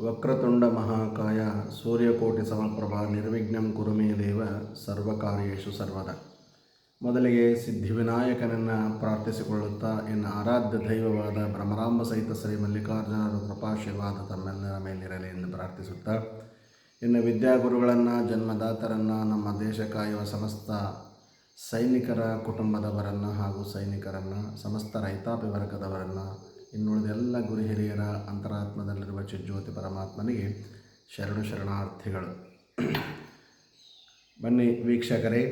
ವಕ್ರತುಂಡ ಮಹಾಕಾಯ ಸೂರ್ಯಕೋಟಿ ಸಮಪ್ರಭಾ ನಿರ್ವಿಘ್ನಂ ಕುರುಮೇ ದೇವ ಸರ್ವಕಾರ್ಯೇಷು ಸರ್ವದ. ಮೊದಲಿಗೆ ಸಿದ್ಧಿವಿನಾಯಕನನ್ನು ಪ್ರಾರ್ಥಿಸಿಕೊಳ್ಳುತ್ತಾ ಇನ್ನು ಆರಾಧ್ಯ ದೈವವಾದ ಭ್ರಮರಾಂಬ ಸಹಿತ ಶ್ರೀ ಮಲ್ಲಿಕಾರ್ಜುನರ ಕೃಪಾಶೀರ್ವಾದ ತಮ್ಮೆಲ್ಲರ ಮೇಲಿರಲಿ ಎಂದು ಪ್ರಾರ್ಥಿಸುತ್ತಾ ಇನ್ನು ವಿದ್ಯಾಗುರುಗಳನ್ನು, ಜನ್ಮದಾತರನ್ನು, ನಮ್ಮ ದೇಶ ಕಾಯುವ ಸಮಸ್ತ ಸೈನಿಕರ ಕುಟುಂಬದವರನ್ನು ಹಾಗೂ ಸೈನಿಕರನ್ನು, ಸಮಸ್ತ ರೈತಾಪಿ ವರ್ಗದವರನ್ನು ಇನ್ನುಳಿದ ಎಲ್ಲ ಗುರು ಹಿರಿಯರ ಅಂತರಾತ್ಮದಲ್ಲಿರುವ ಚಿಜ್ಯೋತಿ ಪರಮಾತ್ಮನಿಗೆ ಶರಣು ಶರಣಾರ್ಥಿಗಳು. ಬನ್ನಿ ವೀಕ್ಷಕರೇ,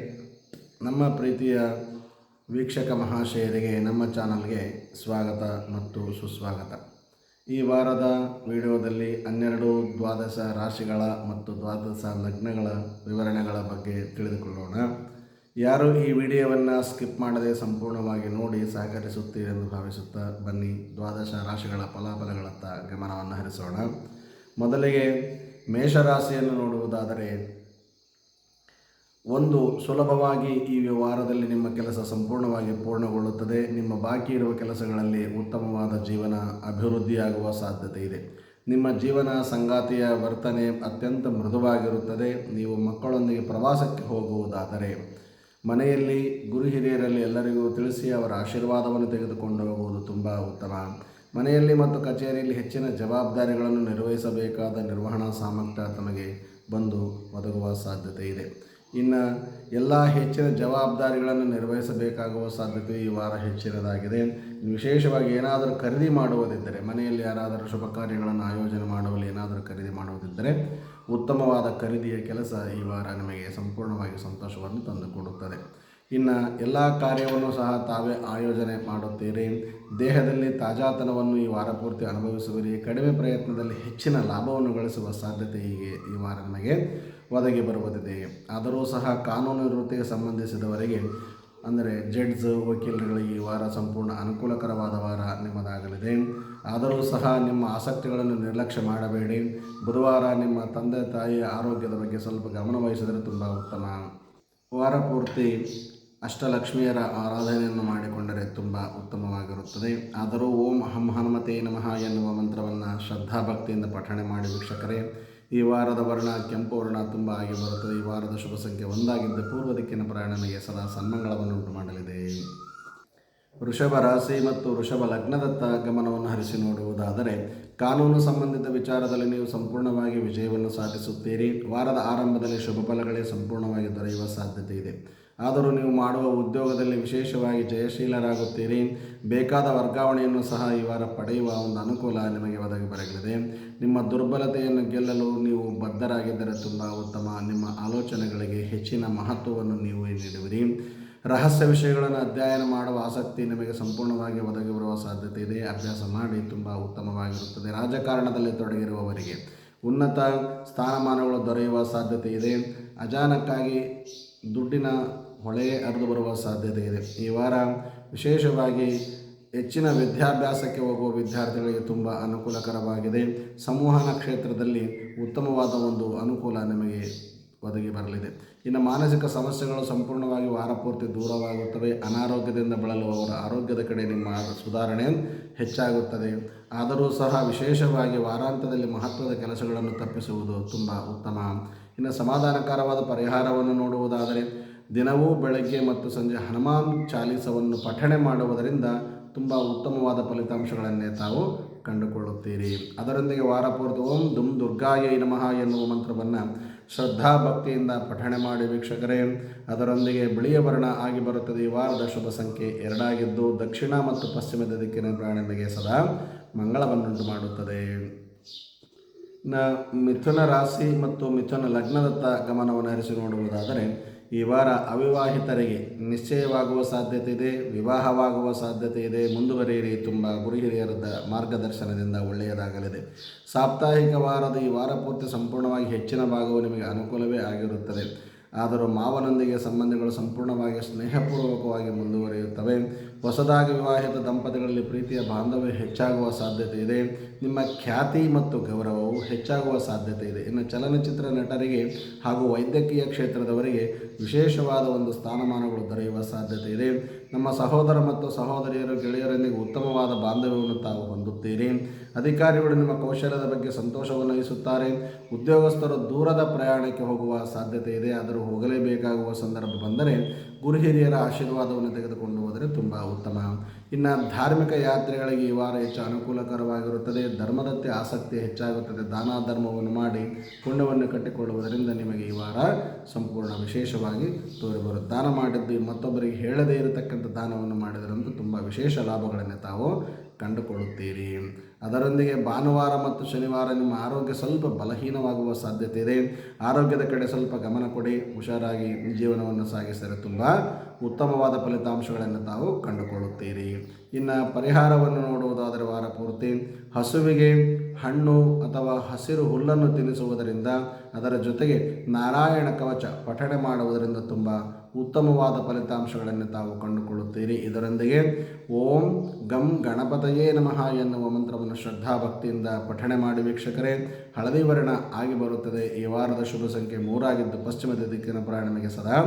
ನಮ್ಮ ಪ್ರೀತಿಯ ವೀಕ್ಷಕ ಮಹಾಶಯರಿಗೆ, ನಮ್ಮ ಚಾನಲ್ಗೆ ಸ್ವಾಗತ ಮತ್ತು ಸುಸ್ವಾಗತ. ಈ ವಾರದ ವಿಡಿಯೋದಲ್ಲಿ ಹನ್ನೆರಡು ದ್ವಾದಶ ರಾಶಿಗಳ ಮತ್ತು ದ್ವಾದಶ ಲಗ್ನಗಳ ವಿವರಣೆಗಳ ಬಗ್ಗೆ ತಿಳಿದುಕೊಳ್ಳೋಣ. ಯಾರು ಈ ವಿಡಿಯೋವನ್ನು ಸ್ಕಿಪ್ ಮಾಡದೆ ಸಂಪೂರ್ಣವಾಗಿ ನೋಡಿ ಸಹಕರಿಸುತ್ತೀರಿ ಎಂದು ಭಾವಿಸುತ್ತಾ ಬನ್ನಿ. ದ್ವಾದಶ ರಾಶಿಗಳ ಫಲಾಫಲಗಳತ್ತ ಗಮನವನ್ನು ಹರಿಸೋಣ. ಮೊದಲಿಗೆ ಮೇಷರಾಶಿಯನ್ನು ನೋಡುವುದಾದರೆ, ಒಂದು, ಸುಲಭವಾಗಿ ಈ ವ್ಯವಹಾರದಲ್ಲಿ ನಿಮ್ಮ ಕೆಲಸ ಸಂಪೂರ್ಣವಾಗಿ ಪೂರ್ಣಗೊಳ್ಳುತ್ತದೆ. ನಿಮ್ಮ ಬಾಕಿ ಇರುವ ಕೆಲಸಗಳಲ್ಲಿ ಉತ್ತಮವಾದ ಜೀವನ, ಅಭಿವೃದ್ಧಿಯಾಗುವ ಸಾಧ್ಯತೆ ಇದೆ. ನಿಮ್ಮ ಜೀವನ ಸಂಗಾತಿಯ ವರ್ತನೆ ಅತ್ಯಂತ ಮೃದುವಾಗಿರುತ್ತದೆ. ನೀವು ಮಕ್ಕಳೊಂದಿಗೆ ಪ್ರವಾಸಕ್ಕೆ ಹೋಗುವುದಾದರೆ ಮನೆಯಲ್ಲಿ ಗುರು ಹಿರಿಯರಲ್ಲಿ ಎಲ್ಲರಿಗೂ ತಿಳಿಸಿ ಅವರ ಆಶೀರ್ವಾದವನ್ನು ತೆಗೆದುಕೊಂಡು ಹೋಗುವುದು ತುಂಬ ಉತ್ತಮ. ಮನೆಯಲ್ಲಿ ಮತ್ತು ಕಚೇರಿಯಲ್ಲಿ ಹೆಚ್ಚಿನ ಜವಾಬ್ದಾರಿಗಳನ್ನು ನಿರ್ವಹಿಸಬೇಕಾದ ನಿರ್ವಹಣಾ ಸಾಮರ್ಥ್ಯ ತಮಗೆ ಬಂದು ಒದಗುವ ಸಾಧ್ಯತೆ ಇದೆ. ಇನ್ನು ಎಲ್ಲ ಹೆಚ್ಚಿನ ಜವಾಬ್ದಾರಿಗಳನ್ನು ನಿರ್ವಹಿಸಬೇಕಾಗುವ ಸಾಧ್ಯತೆ ಈ ವಾರ ಹೆಚ್ಚಿನದಾಗಿದೆ. ವಿಶೇಷವಾಗಿ ಏನಾದರೂ ಖರೀದಿ ಮಾಡುವುದಿದ್ದರೆ, ಮನೆಯಲ್ಲಿ ಯಾರಾದರೂ ಶುಭ ಕಾರ್ಯಗಳನ್ನು ಆಯೋಜನೆ ಮಾಡುವಲ್ಲಿ ಏನಾದರೂ ಖರೀದಿ ಮಾಡುವುದಿದ್ದರೆ ಉತ್ತಮವಾದ ಖರೀದಿಯ ಕೆಲಸ ಈ ವಾರ ನಿಮಗೆ ಸಂಪೂರ್ಣವಾಗಿ ಸಂತೋಷವನ್ನು ತಂದುಕೊಡುತ್ತದೆ. ಇನ್ನು ಎಲ್ಲ ಕಾರ್ಯವನ್ನು ಸಹ ತಾವೇ ಆಯೋಜನೆ ಮಾಡುತ್ತೀರಿ. ದೇಹದಲ್ಲಿ ತಾಜಾತನವನ್ನು ಈ ವಾರ ಪೂರ್ತಿ ಅನುಭವಿಸುವಿರಿ. ಕಡಿಮೆ ಪ್ರಯತ್ನದಲ್ಲಿ ಹೆಚ್ಚಿನ ಲಾಭವನ್ನು ಗಳಿಸುವ ಸಾಧ್ಯತೆ ಹೀಗೆ ಈ ವಾರ ನಿಮಗೆ ಒದಗಿ ಬರುವುದಿದೆ. ಆದರೂ ಸಹ ಕಾನೂನು ವೃತ್ತಿಗೆ ಸಂಬಂಧಿಸಿದವರಿಗೆ ಅಂದರೆ ಜಡ್ಜ್ ವಕೀಲರುಗಳಿಗೆ ಈ ವಾರ ಸಂಪೂರ್ಣ ಅನುಕೂಲಕರವಾದ ವಾರ ನಿಮ್ಮದಾಗಲಿದೆ. ಆದರೂ ಸಹ ನಿಮ್ಮ ಆಸಕ್ತಿಗಳನ್ನು ನಿರ್ಲಕ್ಷ್ಯ ಮಾಡಬೇಡಿ. ಬುಧವಾರ ನಿಮ್ಮ ತಂದೆ ತಾಯಿಯ ಆರೋಗ್ಯದ ಬಗ್ಗೆ ಸ್ವಲ್ಪ ಗಮನ ವಹಿಸಿದರೆ ತುಂಬ ಉತ್ತಮ. ವಾರ ಪೂರ್ತಿ ಅಷ್ಟಲಕ್ಷ್ಮಿಯರ ಆರಾಧನೆಯನ್ನು ಮಾಡಿಕೊಂಡರೆ ತುಂಬ ಉತ್ತಮವಾಗಿರುತ್ತದೆ. ಆದರೂ ಓಂ ಹಂ ಹನುಮತೆ ನಮಃ ಎನ್ನುವ ಮಂತ್ರವನ್ನು ಶ್ರದ್ಧಾಭಕ್ತಿಯಿಂದ ಪಠಣೆ ಮಾಡಿ ವೀಕ್ಷಕರೇ ಈ ವಾರದ ವರ್ಣ, ಕೆಂಪು ವರ್ಣ ತುಂಬ ಆಗಿ ಬರುತ್ತದೆ. ಈ ವಾರದ ಶುಭ ಸಂಖ್ಯೆ ಒಂದಾಗಿದ್ದು ಪೂರ್ವ ದಿಕ್ಕಿನ ಪ್ರಯಾಣನಿಗೆ ಸದಾ ಸನ್ಮಂಗಳವನ್ನು ಉಂಟು ಮಾಡಲಿದೆ. ವೃಷಭ ರಾಶಿ ಮತ್ತು ವೃಷಭ ಲಗ್ನದತ್ತ ಗಮನವನ್ನು ಹರಿಸಿ ನೋಡುವುದಾದರೆ, ಕಾನೂನು ಸಂಬಂಧಿತ ವಿಚಾರದಲ್ಲಿ ನೀವು ಸಂಪೂರ್ಣವಾಗಿ ವಿಜಯವನ್ನು ಸಾಧಿಸುತ್ತೀರಿ. ವಾರದ ಆರಂಭದಲ್ಲಿ ಶುಭ ಫಲಗಳೇ ಸಂಪೂರ್ಣವಾಗಿ ದೊರೆಯುವ ಸಾಧ್ಯತೆ ಇದೆ. ಆದರೂ ನೀವು ಮಾಡುವ ಉದ್ಯೋಗದಲ್ಲಿ ವಿಶೇಷವಾಗಿ ಜಯಶೀಲರಾಗುತ್ತೀರಿ. ಬೇಕಾದ ವರ್ಗಾವಣೆಯನ್ನು ಸಹ ಈ ವಾರ ಪಡೆಯುವ ಒಂದು ಅನುಕೂಲ ನಿಮಗೆ ಒದಗಿ ಬರಲಿದೆ. ನಿಮ್ಮ ದುರ್ಬಲತೆಯನ್ನು ಗೆಲ್ಲಲು ನೀವು ಬದ್ಧರಾಗಿದ್ದರೆ ತುಂಬ ಉತ್ತಮ. ನಿಮ್ಮ ಆಲೋಚನೆಗಳಿಗೆ ಹೆಚ್ಚಿನ ಮಹತ್ವವನ್ನು ನೀವು ನೀಡುವಿರಿ. ರಹಸ್ಯ ವಿಷಯಗಳನ್ನು ಅಧ್ಯಯನ ಮಾಡುವ ಆಸಕ್ತಿ ನಿಮಗೆ ಸಂಪೂರ್ಣವಾಗಿ ಒದಗಿ ಬರುವ ಸಾಧ್ಯತೆ ಇದೆ. ಅಭ್ಯಾಸ ಮಾಡಿ ತುಂಬ ಉತ್ತಮವಾಗಿರುತ್ತದೆ. ರಾಜಕಾರಣದಲ್ಲಿ ತೊಡಗಿರುವವರಿಗೆ ಉನ್ನತ ಸ್ಥಾನಮಾನಗಳು ದೊರೆಯುವ ಸಾಧ್ಯತೆ ಇದೆ. ಅಜಾನಕ್ಕಾಗಿ ದುಡ್ಡಿನ ಹೊಳೆ ಹರಿದು ಬರುವ ಸಾಧ್ಯತೆ ಇದೆ ಈ ವಾರ ವಿಶೇಷವಾಗಿ ಹೆಚ್ಚಿನ ವಿದ್ಯಾಭ್ಯಾಸಕ್ಕೆ ಹೋಗುವ ವಿದ್ಯಾರ್ಥಿಗಳಿಗೆ ತುಂಬ ಅನುಕೂಲಕರವಾಗಿದೆ. ಸಂವಹನ ಕ್ಷೇತ್ರದಲ್ಲಿ ಉತ್ತಮವಾದ ಒಂದು ಅನುಕೂಲ ನಿಮಗೆ ಒದಗಿ ಬರಲಿದೆ. ಇನ್ನು ಮಾನಸಿಕ ಸಮಸ್ಯೆಗಳು ಸಂಪೂರ್ಣವಾಗಿ ವಾರಪೂರ್ತಿ ದೂರವಾಗುತ್ತವೆ. ಅನಾರೋಗ್ಯದಿಂದ ಬಳಲುವವರ ಆರೋಗ್ಯದ ಕಡೆ ನಿಮ್ಮ ಸುಧಾರಣೆ ಹೆಚ್ಚಾಗುತ್ತದೆ. ಆದರೂ ಸಹ ವಿಶೇಷವಾಗಿ ವಾರಾಂತ್ಯದಲ್ಲಿ ಮಹತ್ವದ ಕೆಲಸಗಳನ್ನು ತಪ್ಪಿಸುವುದು ತುಂಬ ಉತ್ತಮ. ಇನ್ನು ಸಮಾಧಾನಕರವಾದ ಪರಿಹಾರವನ್ನು ನೋಡುವುದಾದರೆ ದಿನವೂ ಬೆಳಗ್ಗೆ ಮತ್ತು ಸಂಜೆ ಹನುಮಾನ್ ಚಾಲೀಸವನ್ನು ಪಠಣೆ ಮಾಡುವುದರಿಂದ ತುಂಬ ಉತ್ತಮವಾದ ಫಲಿತಾಂಶಗಳನ್ನೇ ತಾವು ಕಂಡುಕೊಳ್ಳುತ್ತೀರಿ. ಅದರೊಂದಿಗೆ ವಾರಪೂರ್ತಿ ಓಂ ದುಮ್ ದುರ್ಗಾಯ ನಮಃ ಎನ್ನುವ ಮಂತ್ರವನ್ನು ಶ್ರದ್ಧಾಭಕ್ತಿಯಿಂದ ಪಠಣೆ ಮಾಡಿ ವೀಕ್ಷಕರೇ. ಅದರೊಂದಿಗೆ ಬಿಳಿಯ ವರ್ಣ ಆಗಿ ಬರುತ್ತದೆ. ಈ ವಾರದ ಶುಭ ಸಂಖ್ಯೆ ಎರಡಾಗಿದ್ದು ದಕ್ಷಿಣ ಮತ್ತು ಪಶ್ಚಿಮದ ದಿಕ್ಕಿನ ಪ್ರಾಣಿಗಳಿಗೆ ಸದಾ ಮಂಗಳವನ್ನುಂಟು ಮಾಡುತ್ತದೆ. ನ ಮಿಥುನ ರಾಶಿ ಮತ್ತು ಮಿಥುನ ಲಗ್ನದತ್ತ ಗಮನವನ್ನು ಹರಿಸಿ ನೋಡುವುದಾದರೆ ಈ ವಾರ ಅವಿವಾಹಿತರಿಗೆ ನಿಶ್ಚಯವಾಗುವ ಸಾಧ್ಯತೆ ಇದೆ, ವಿವಾಹವಾಗುವ ಸಾಧ್ಯತೆ ಇದೆ. ಮುಂದುವರಿಯಿರಿ ತುಂಬ ಗುರು ಹಿರಿಯರದ ಮಾರ್ಗದರ್ಶನದಿಂದ ಒಳ್ಳೆಯದಾಗಲಿದೆ. ಸಾಪ್ತಾಹಿಕ ವಾರದ ಈ ವಾರ ಪೂರ್ತಿ ಸಂಪೂರ್ಣವಾಗಿ ಹೆಚ್ಚಿನ ಭಾಗವು ನಿಮಗೆ ಅನುಕೂಲವೇ ಆಗಿರುತ್ತದೆ. ಆದರೂ ಮಾವನೊಂದಿಗೆ ಸಂಬಂಧಗಳು ಸಂಪೂರ್ಣವಾಗಿ ಸ್ನೇಹಪೂರ್ವಕವಾಗಿ ಮುಂದುವರಿಯುತ್ತವೆ. ಹೊಸದಾಗಿ ವಿವಾಹಿತ ದಂಪತಿಗಳಲ್ಲಿ ಪ್ರೀತಿಯ ಬಾಂಧವ್ಯ ಹೆಚ್ಚಾಗುವ ಸಾಧ್ಯತೆ ಇದೆ. ನಿಮ್ಮ ಖ್ಯಾತಿ ಮತ್ತು ಗೌರವವು ಹೆಚ್ಚಾಗುವ ಸಾಧ್ಯತೆ ಇದೆ. ಇನ್ನು ಚಲನಚಿತ್ರ ನಟರಿಗೆ ಹಾಗೂ ವೈದ್ಯಕೀಯ ಕ್ಷೇತ್ರದವರಿಗೆ ವಿಶೇಷವಾದ ಒಂದು ಸ್ಥಾನಮಾನಗಳು ದೊರೆಯುವ ಸಾಧ್ಯತೆ ಇದೆ. ನಮ್ಮ ಸಹೋದರ ಮತ್ತು ಸಹೋದರಿಯರು ಗೆಳೆಯರೊಂದಿಗೆ ಉತ್ತಮವಾದ ಬಾಂಧವ್ಯವನ್ನು ತಾವು ಹೊಂದುತ್ತೀರಿ. ಅಧಿಕಾರಿಗಳು ನಿಮ್ಮ ಕೌಶಲ್ಯದ ಬಗ್ಗೆ ಸಂತೋಷವನ್ನು ವಹಿಸುತ್ತಾರೆ ಉದ್ಯೋಗಸ್ಥರು ದೂರದ ಪ್ರಯಾಣಕ್ಕೆ ಹೋಗುವ ಸಾಧ್ಯತೆ ಇದೆ. ಆದರೂ ಹೋಗಲೇಬೇಕಾಗುವ ಸಂದರ್ಭ ಬಂದರೆ ಗುರು ಹಿರಿಯರ ಆಶೀರ್ವಾದವನ್ನು ತೆಗೆದುಕೊಂಡು ಹೋದರೆ ತುಂಬ ಉತ್ತಮ. ಇನ್ನು ಧಾರ್ಮಿಕ ಯಾತ್ರೆಗಳಿಗೆ ಈ ವಾರ ಹೆಚ್ಚು ಅನುಕೂಲಕರವಾಗಿರುತ್ತದೆ. ಧರ್ಮದತ್ತೆ ಆಸಕ್ತಿ ಹೆಚ್ಚಾಗುತ್ತದೆ. ದಾನ ಧರ್ಮವನ್ನು ಮಾಡಿ ಪುಣ್ಯವನ್ನು ಕಟ್ಟಿಕೊಳ್ಳುವುದರಿಂದ ನಿಮಗೆ ಈ ವಾರ ಸಂಪೂರ್ಣ ವಿಶೇಷವಾಗಿ ತೋರಿಬರುತ್ತೆ ದಾನ ಮಾಡಿದ್ದು ಮತ್ತೊಬ್ಬರಿಗೆ ಹೇಳದೇ ಇರತಕ್ಕಂಥ ದಾನವನ್ನು ಮಾಡಿದರಂತೂ ತುಂಬ ವಿಶೇಷ ಲಾಭಗಳನ್ನು ತಾವು ಕಂಡುಕೊಳ್ಳುತ್ತೀರಿ. ಅದರೊಂದಿಗೆ ಭಾನುವಾರ ಮತ್ತು ಶನಿವಾರ ನಿಮ್ಮ ಆರೋಗ್ಯ ಸ್ವಲ್ಪ ಬಲಹೀನವಾಗುವ ಸಾಧ್ಯತೆ ಇದೆ. ಆರೋಗ್ಯದ ಕಡೆ ಸ್ವಲ್ಪ ಗಮನ ಕೊಡಿ. ಹುಷಾರಾಗಿ ಜೀವನವನ್ನು ಸಾಗಿಸಿದರೆ ತುಂಬ ಉತ್ತಮವಾದ ಫಲಿತಾಂಶಗಳನ್ನು ತಾವು ಕಂಡುಕೊಳ್ಳುತ್ತೀರಿ. ಇನ್ನು ಪರಿಹಾರವನ್ನು ನೋಡುವುದಾದರೆ ವಾರ ಪೂರ್ತಿ ಹಸುವಿಗೆ ಹಣ್ಣು ಅಥವಾ ಹಸಿರು ಹುಲ್ಲನ್ನು ತಿನ್ನಿಸುವುದರಿಂದ ಅದರ ಜೊತೆಗೆ ನಾರಾಯಣ ಕವಚ ಪಠಣೆ ಮಾಡುವುದರಿಂದ ತುಂಬ ಉತ್ತಮವಾದ ಫಲಿತಾಂಶಗಳನ್ನು ತಾವು ಕಂಡುಕೊಳ್ಳುತ್ತೀರಿ. ಇದರೊಂದಿಗೆ ಓಂ ಗಂ ಗಣಪತಯೇ ನಮಃ ಎನ್ನುವ ಮಂತ್ರವನ್ನು ಶ್ರದ್ಧಾಭಕ್ತಿಯಿಂದ ಪಠಣೆ ಮಾಡಿ ವೀಕ್ಷಕರೇ, ಹಳದಿ ವರ್ಣ ಆಗಿ ಬರುತ್ತದೆ. ಈ ವಾರದ ಶುಭ ಸಂಖ್ಯೆ ಮೂರಾಗಿದ್ದು ಪಶ್ಚಿಮದ ದಿಕ್ಕಿನ ಪ್ರಯಾಣ ಸದಾ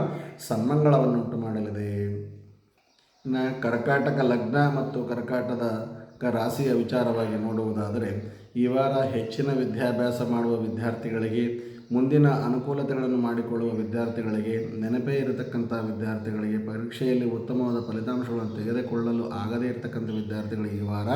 ಸನ್ಮಂಗಳವನ್ನುಂಟು ಮಾಡಲಿದೆ. ಕರ್ಕಾಟಕ ಲಗ್ನ ಮತ್ತು ಕರ್ಕಾಟದ ರಾಶಿಯ ವಿಚಾರವಾಗಿ ನೋಡುವುದಾದರೆ, ಈ ವಾರ ಹೆಚ್ಚಿನ ವಿದ್ಯಾಭ್ಯಾಸ ಮಾಡುವ ವಿದ್ಯಾರ್ಥಿಗಳಿಗೆ ಮುಂದಿನ ಅನುಕೂಲತೆಗಳನ್ನು ಮಾಡಿಕೊಳ್ಳುವ ವಿದ್ಯಾರ್ಥಿಗಳಿಗೆ, ನೆನಪೇ ಇರತಕ್ಕಂಥ ವಿದ್ಯಾರ್ಥಿಗಳಿಗೆ, ಪರೀಕ್ಷೆಯಲ್ಲಿ ಉತ್ತಮವಾದ ಫಲಿತಾಂಶಗಳನ್ನು ತೆಗೆದುಕೊಳ್ಳಲು ಆಗದೇ ಇರತಕ್ಕಂಥ ವಿದ್ಯಾರ್ಥಿಗಳಿಗೆ ಈ ವಾರ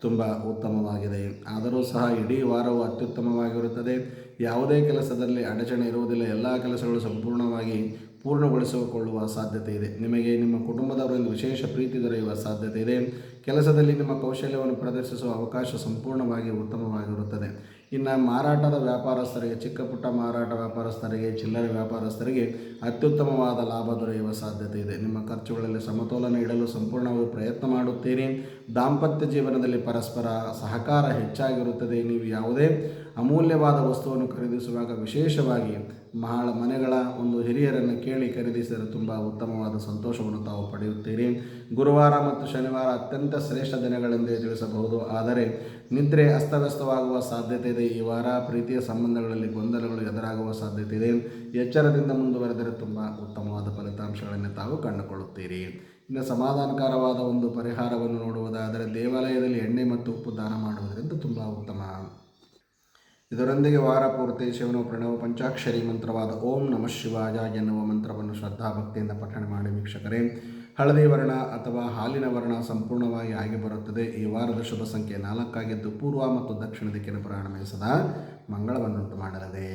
ತುಂಬ ಉತ್ತಮವಾಗಿದೆ. ಆದರೂ ಸಹ ಇಡೀ ವಾರವು ಅತ್ಯುತ್ತಮವಾಗಿರುತ್ತದೆ. ಯಾವುದೇ ಕೆಲಸದಲ್ಲಿ ಅಡಚಣೆ ಇರುವುದಿಲ್ಲ. ಎಲ್ಲ ಕೆಲಸಗಳು ಸಂಪೂರ್ಣವಾಗಿ ಪೂರ್ಣಗೊಳಿಸಿಕೊಳ್ಳುವ ಸಾಧ್ಯತೆ ಇದೆ. ನಿಮಗೆ ನಿಮ್ಮ ಕುಟುಂಬದವರಿಂದ ವಿಶೇಷ ಪ್ರೀತಿ ದೊರೆಯುವ ಸಾಧ್ಯತೆ ಇದೆ. ಕೆಲಸದಲ್ಲಿ ನಿಮ್ಮ ಕೌಶಲ್ಯವನ್ನು ಪ್ರದರ್ಶಿಸುವ ಅವಕಾಶ ಸಂಪೂರ್ಣವಾಗಿ ಉತ್ತಮವಾಗಿರುತ್ತದೆ. ಇನ್ನು ಮಾರಾಟದ ವ್ಯಾಪಾರಸ್ಥರಿಗೆ, ಚಿಕ್ಕ ಪುಟ್ಟ ಮಾರಾಟ ವ್ಯಾಪಾರಸ್ಥರಿಗೆ, ಚಿಲ್ಲರೆ ವ್ಯಾಪಾರಸ್ಥರಿಗೆ ಅತ್ಯುತ್ತಮವಾದ ಲಾಭ ದೊರೆಯುವ ಸಾಧ್ಯತೆ ಇದೆ. ನಿಮ್ಮ ಖರ್ಚುಗಳಲ್ಲಿ ಸಮತೋಲನ ಇಡಲು ಸಂಪೂರ್ಣವಾಗಿ ಪ್ರಯತ್ನ ಮಾಡುತ್ತೀರಿ. ದಾಂಪತ್ಯ ಜೀವನದಲ್ಲಿ ಪರಸ್ಪರ ಸಹಕಾರ ಹೆಚ್ಚಾಗಿರುತ್ತದೆ. ನೀವು ಯಾವುದೇ ಅಮೂಲ್ಯವಾದ ವಸ್ತುವನ್ನು ಖರೀದಿಸುವಾಗ ವಿಶೇಷವಾಗಿ ಮಹಳ ಮನೆಗಳ ಒಂದು ಹಿರಿಯರನ್ನು ಕೇಳಿ ಖರೀದಿಸಿದರೆ ತುಂಬ ಉತ್ತಮವಾದ ಸಂತೋಷವನ್ನು ತಾವು ಪಡೆಯುತ್ತೀರಿ. ಗುರುವಾರ ಮತ್ತು ಶನಿವಾರ ಅತ್ಯಂತ ಶ್ರೇಷ್ಠ ದಿನಗಳೆಂದೇ ತಿಳಿಸಬಹುದು. ಆದರೆ ನಿದ್ರೆ ಅಸ್ತವ್ಯಸ್ತವಾಗುವ ಸಾಧ್ಯತೆ ಇದೆ. ಈ ವಾರ ಪ್ರೀತಿಯ ಸಂಬಂಧಗಳಲ್ಲಿ ಗೊಂದಲಗಳು ಎದುರಾಗುವ ಸಾಧ್ಯತೆ ಇದೆ. ಎಚ್ಚರದಿಂದ ಮುಂದುವರೆದರೆ ತುಂಬ ಉತ್ತಮವಾದ ಫಲಿತಾಂಶಗಳನ್ನು ತಾವು ಕಂಡುಕೊಳ್ಳುತ್ತೀರಿ. ಇನ್ನು ಸಮಾಧಾನಕರವಾದ ಒಂದು ಪರಿಹಾರವನ್ನು ನೋಡುವುದಾದರೆ ದೇವಾಲಯದಲ್ಲಿ ಎಣ್ಣೆ ಮತ್ತು ಉಪ್ಪು ದಾನ ಮಾಡುವುದರಿಂದ ತುಂಬ ಉತ್ತಮ. ಇದರೊಂದಿಗೆ ವಾರ ಪೂರ್ತಿ ಶಿವನ ಪ್ರಣವ ಪಂಚಾಕ್ಷರಿ ಮಂತ್ರವಾದ ಓಂ ನಮಃ ಶಿವಾಯ ಎನ್ನುವ ಮಂತ್ರವನ್ನು ಶ್ರದ್ಧಾಭಕ್ತಿಯಿಂದ ಪಠಣೆ ಮಾಡಿ ವೀಕ್ಷಕರೇ, ಹಳದಿ ವರ್ಣ ಅಥವಾ ಹಾಲಿನ ವರ್ಣ ಸಂಪೂರ್ಣವಾಗಿ ಆಗಿ ಬರುತ್ತದೆ. ಈ ವಾರದ ಶುಭ ಸಂಖ್ಯೆ ನಾಲ್ಕಾಗಿದ್ದು ಪೂರ್ವ ಮತ್ತು ದಕ್ಷಿಣ ದಿಕ್ಕಿನ ಪ್ರಯಾಣ ಸದಾ ಮಂಗಳವನ್ನುಂಟು ಮಾಡಲಿದೆ.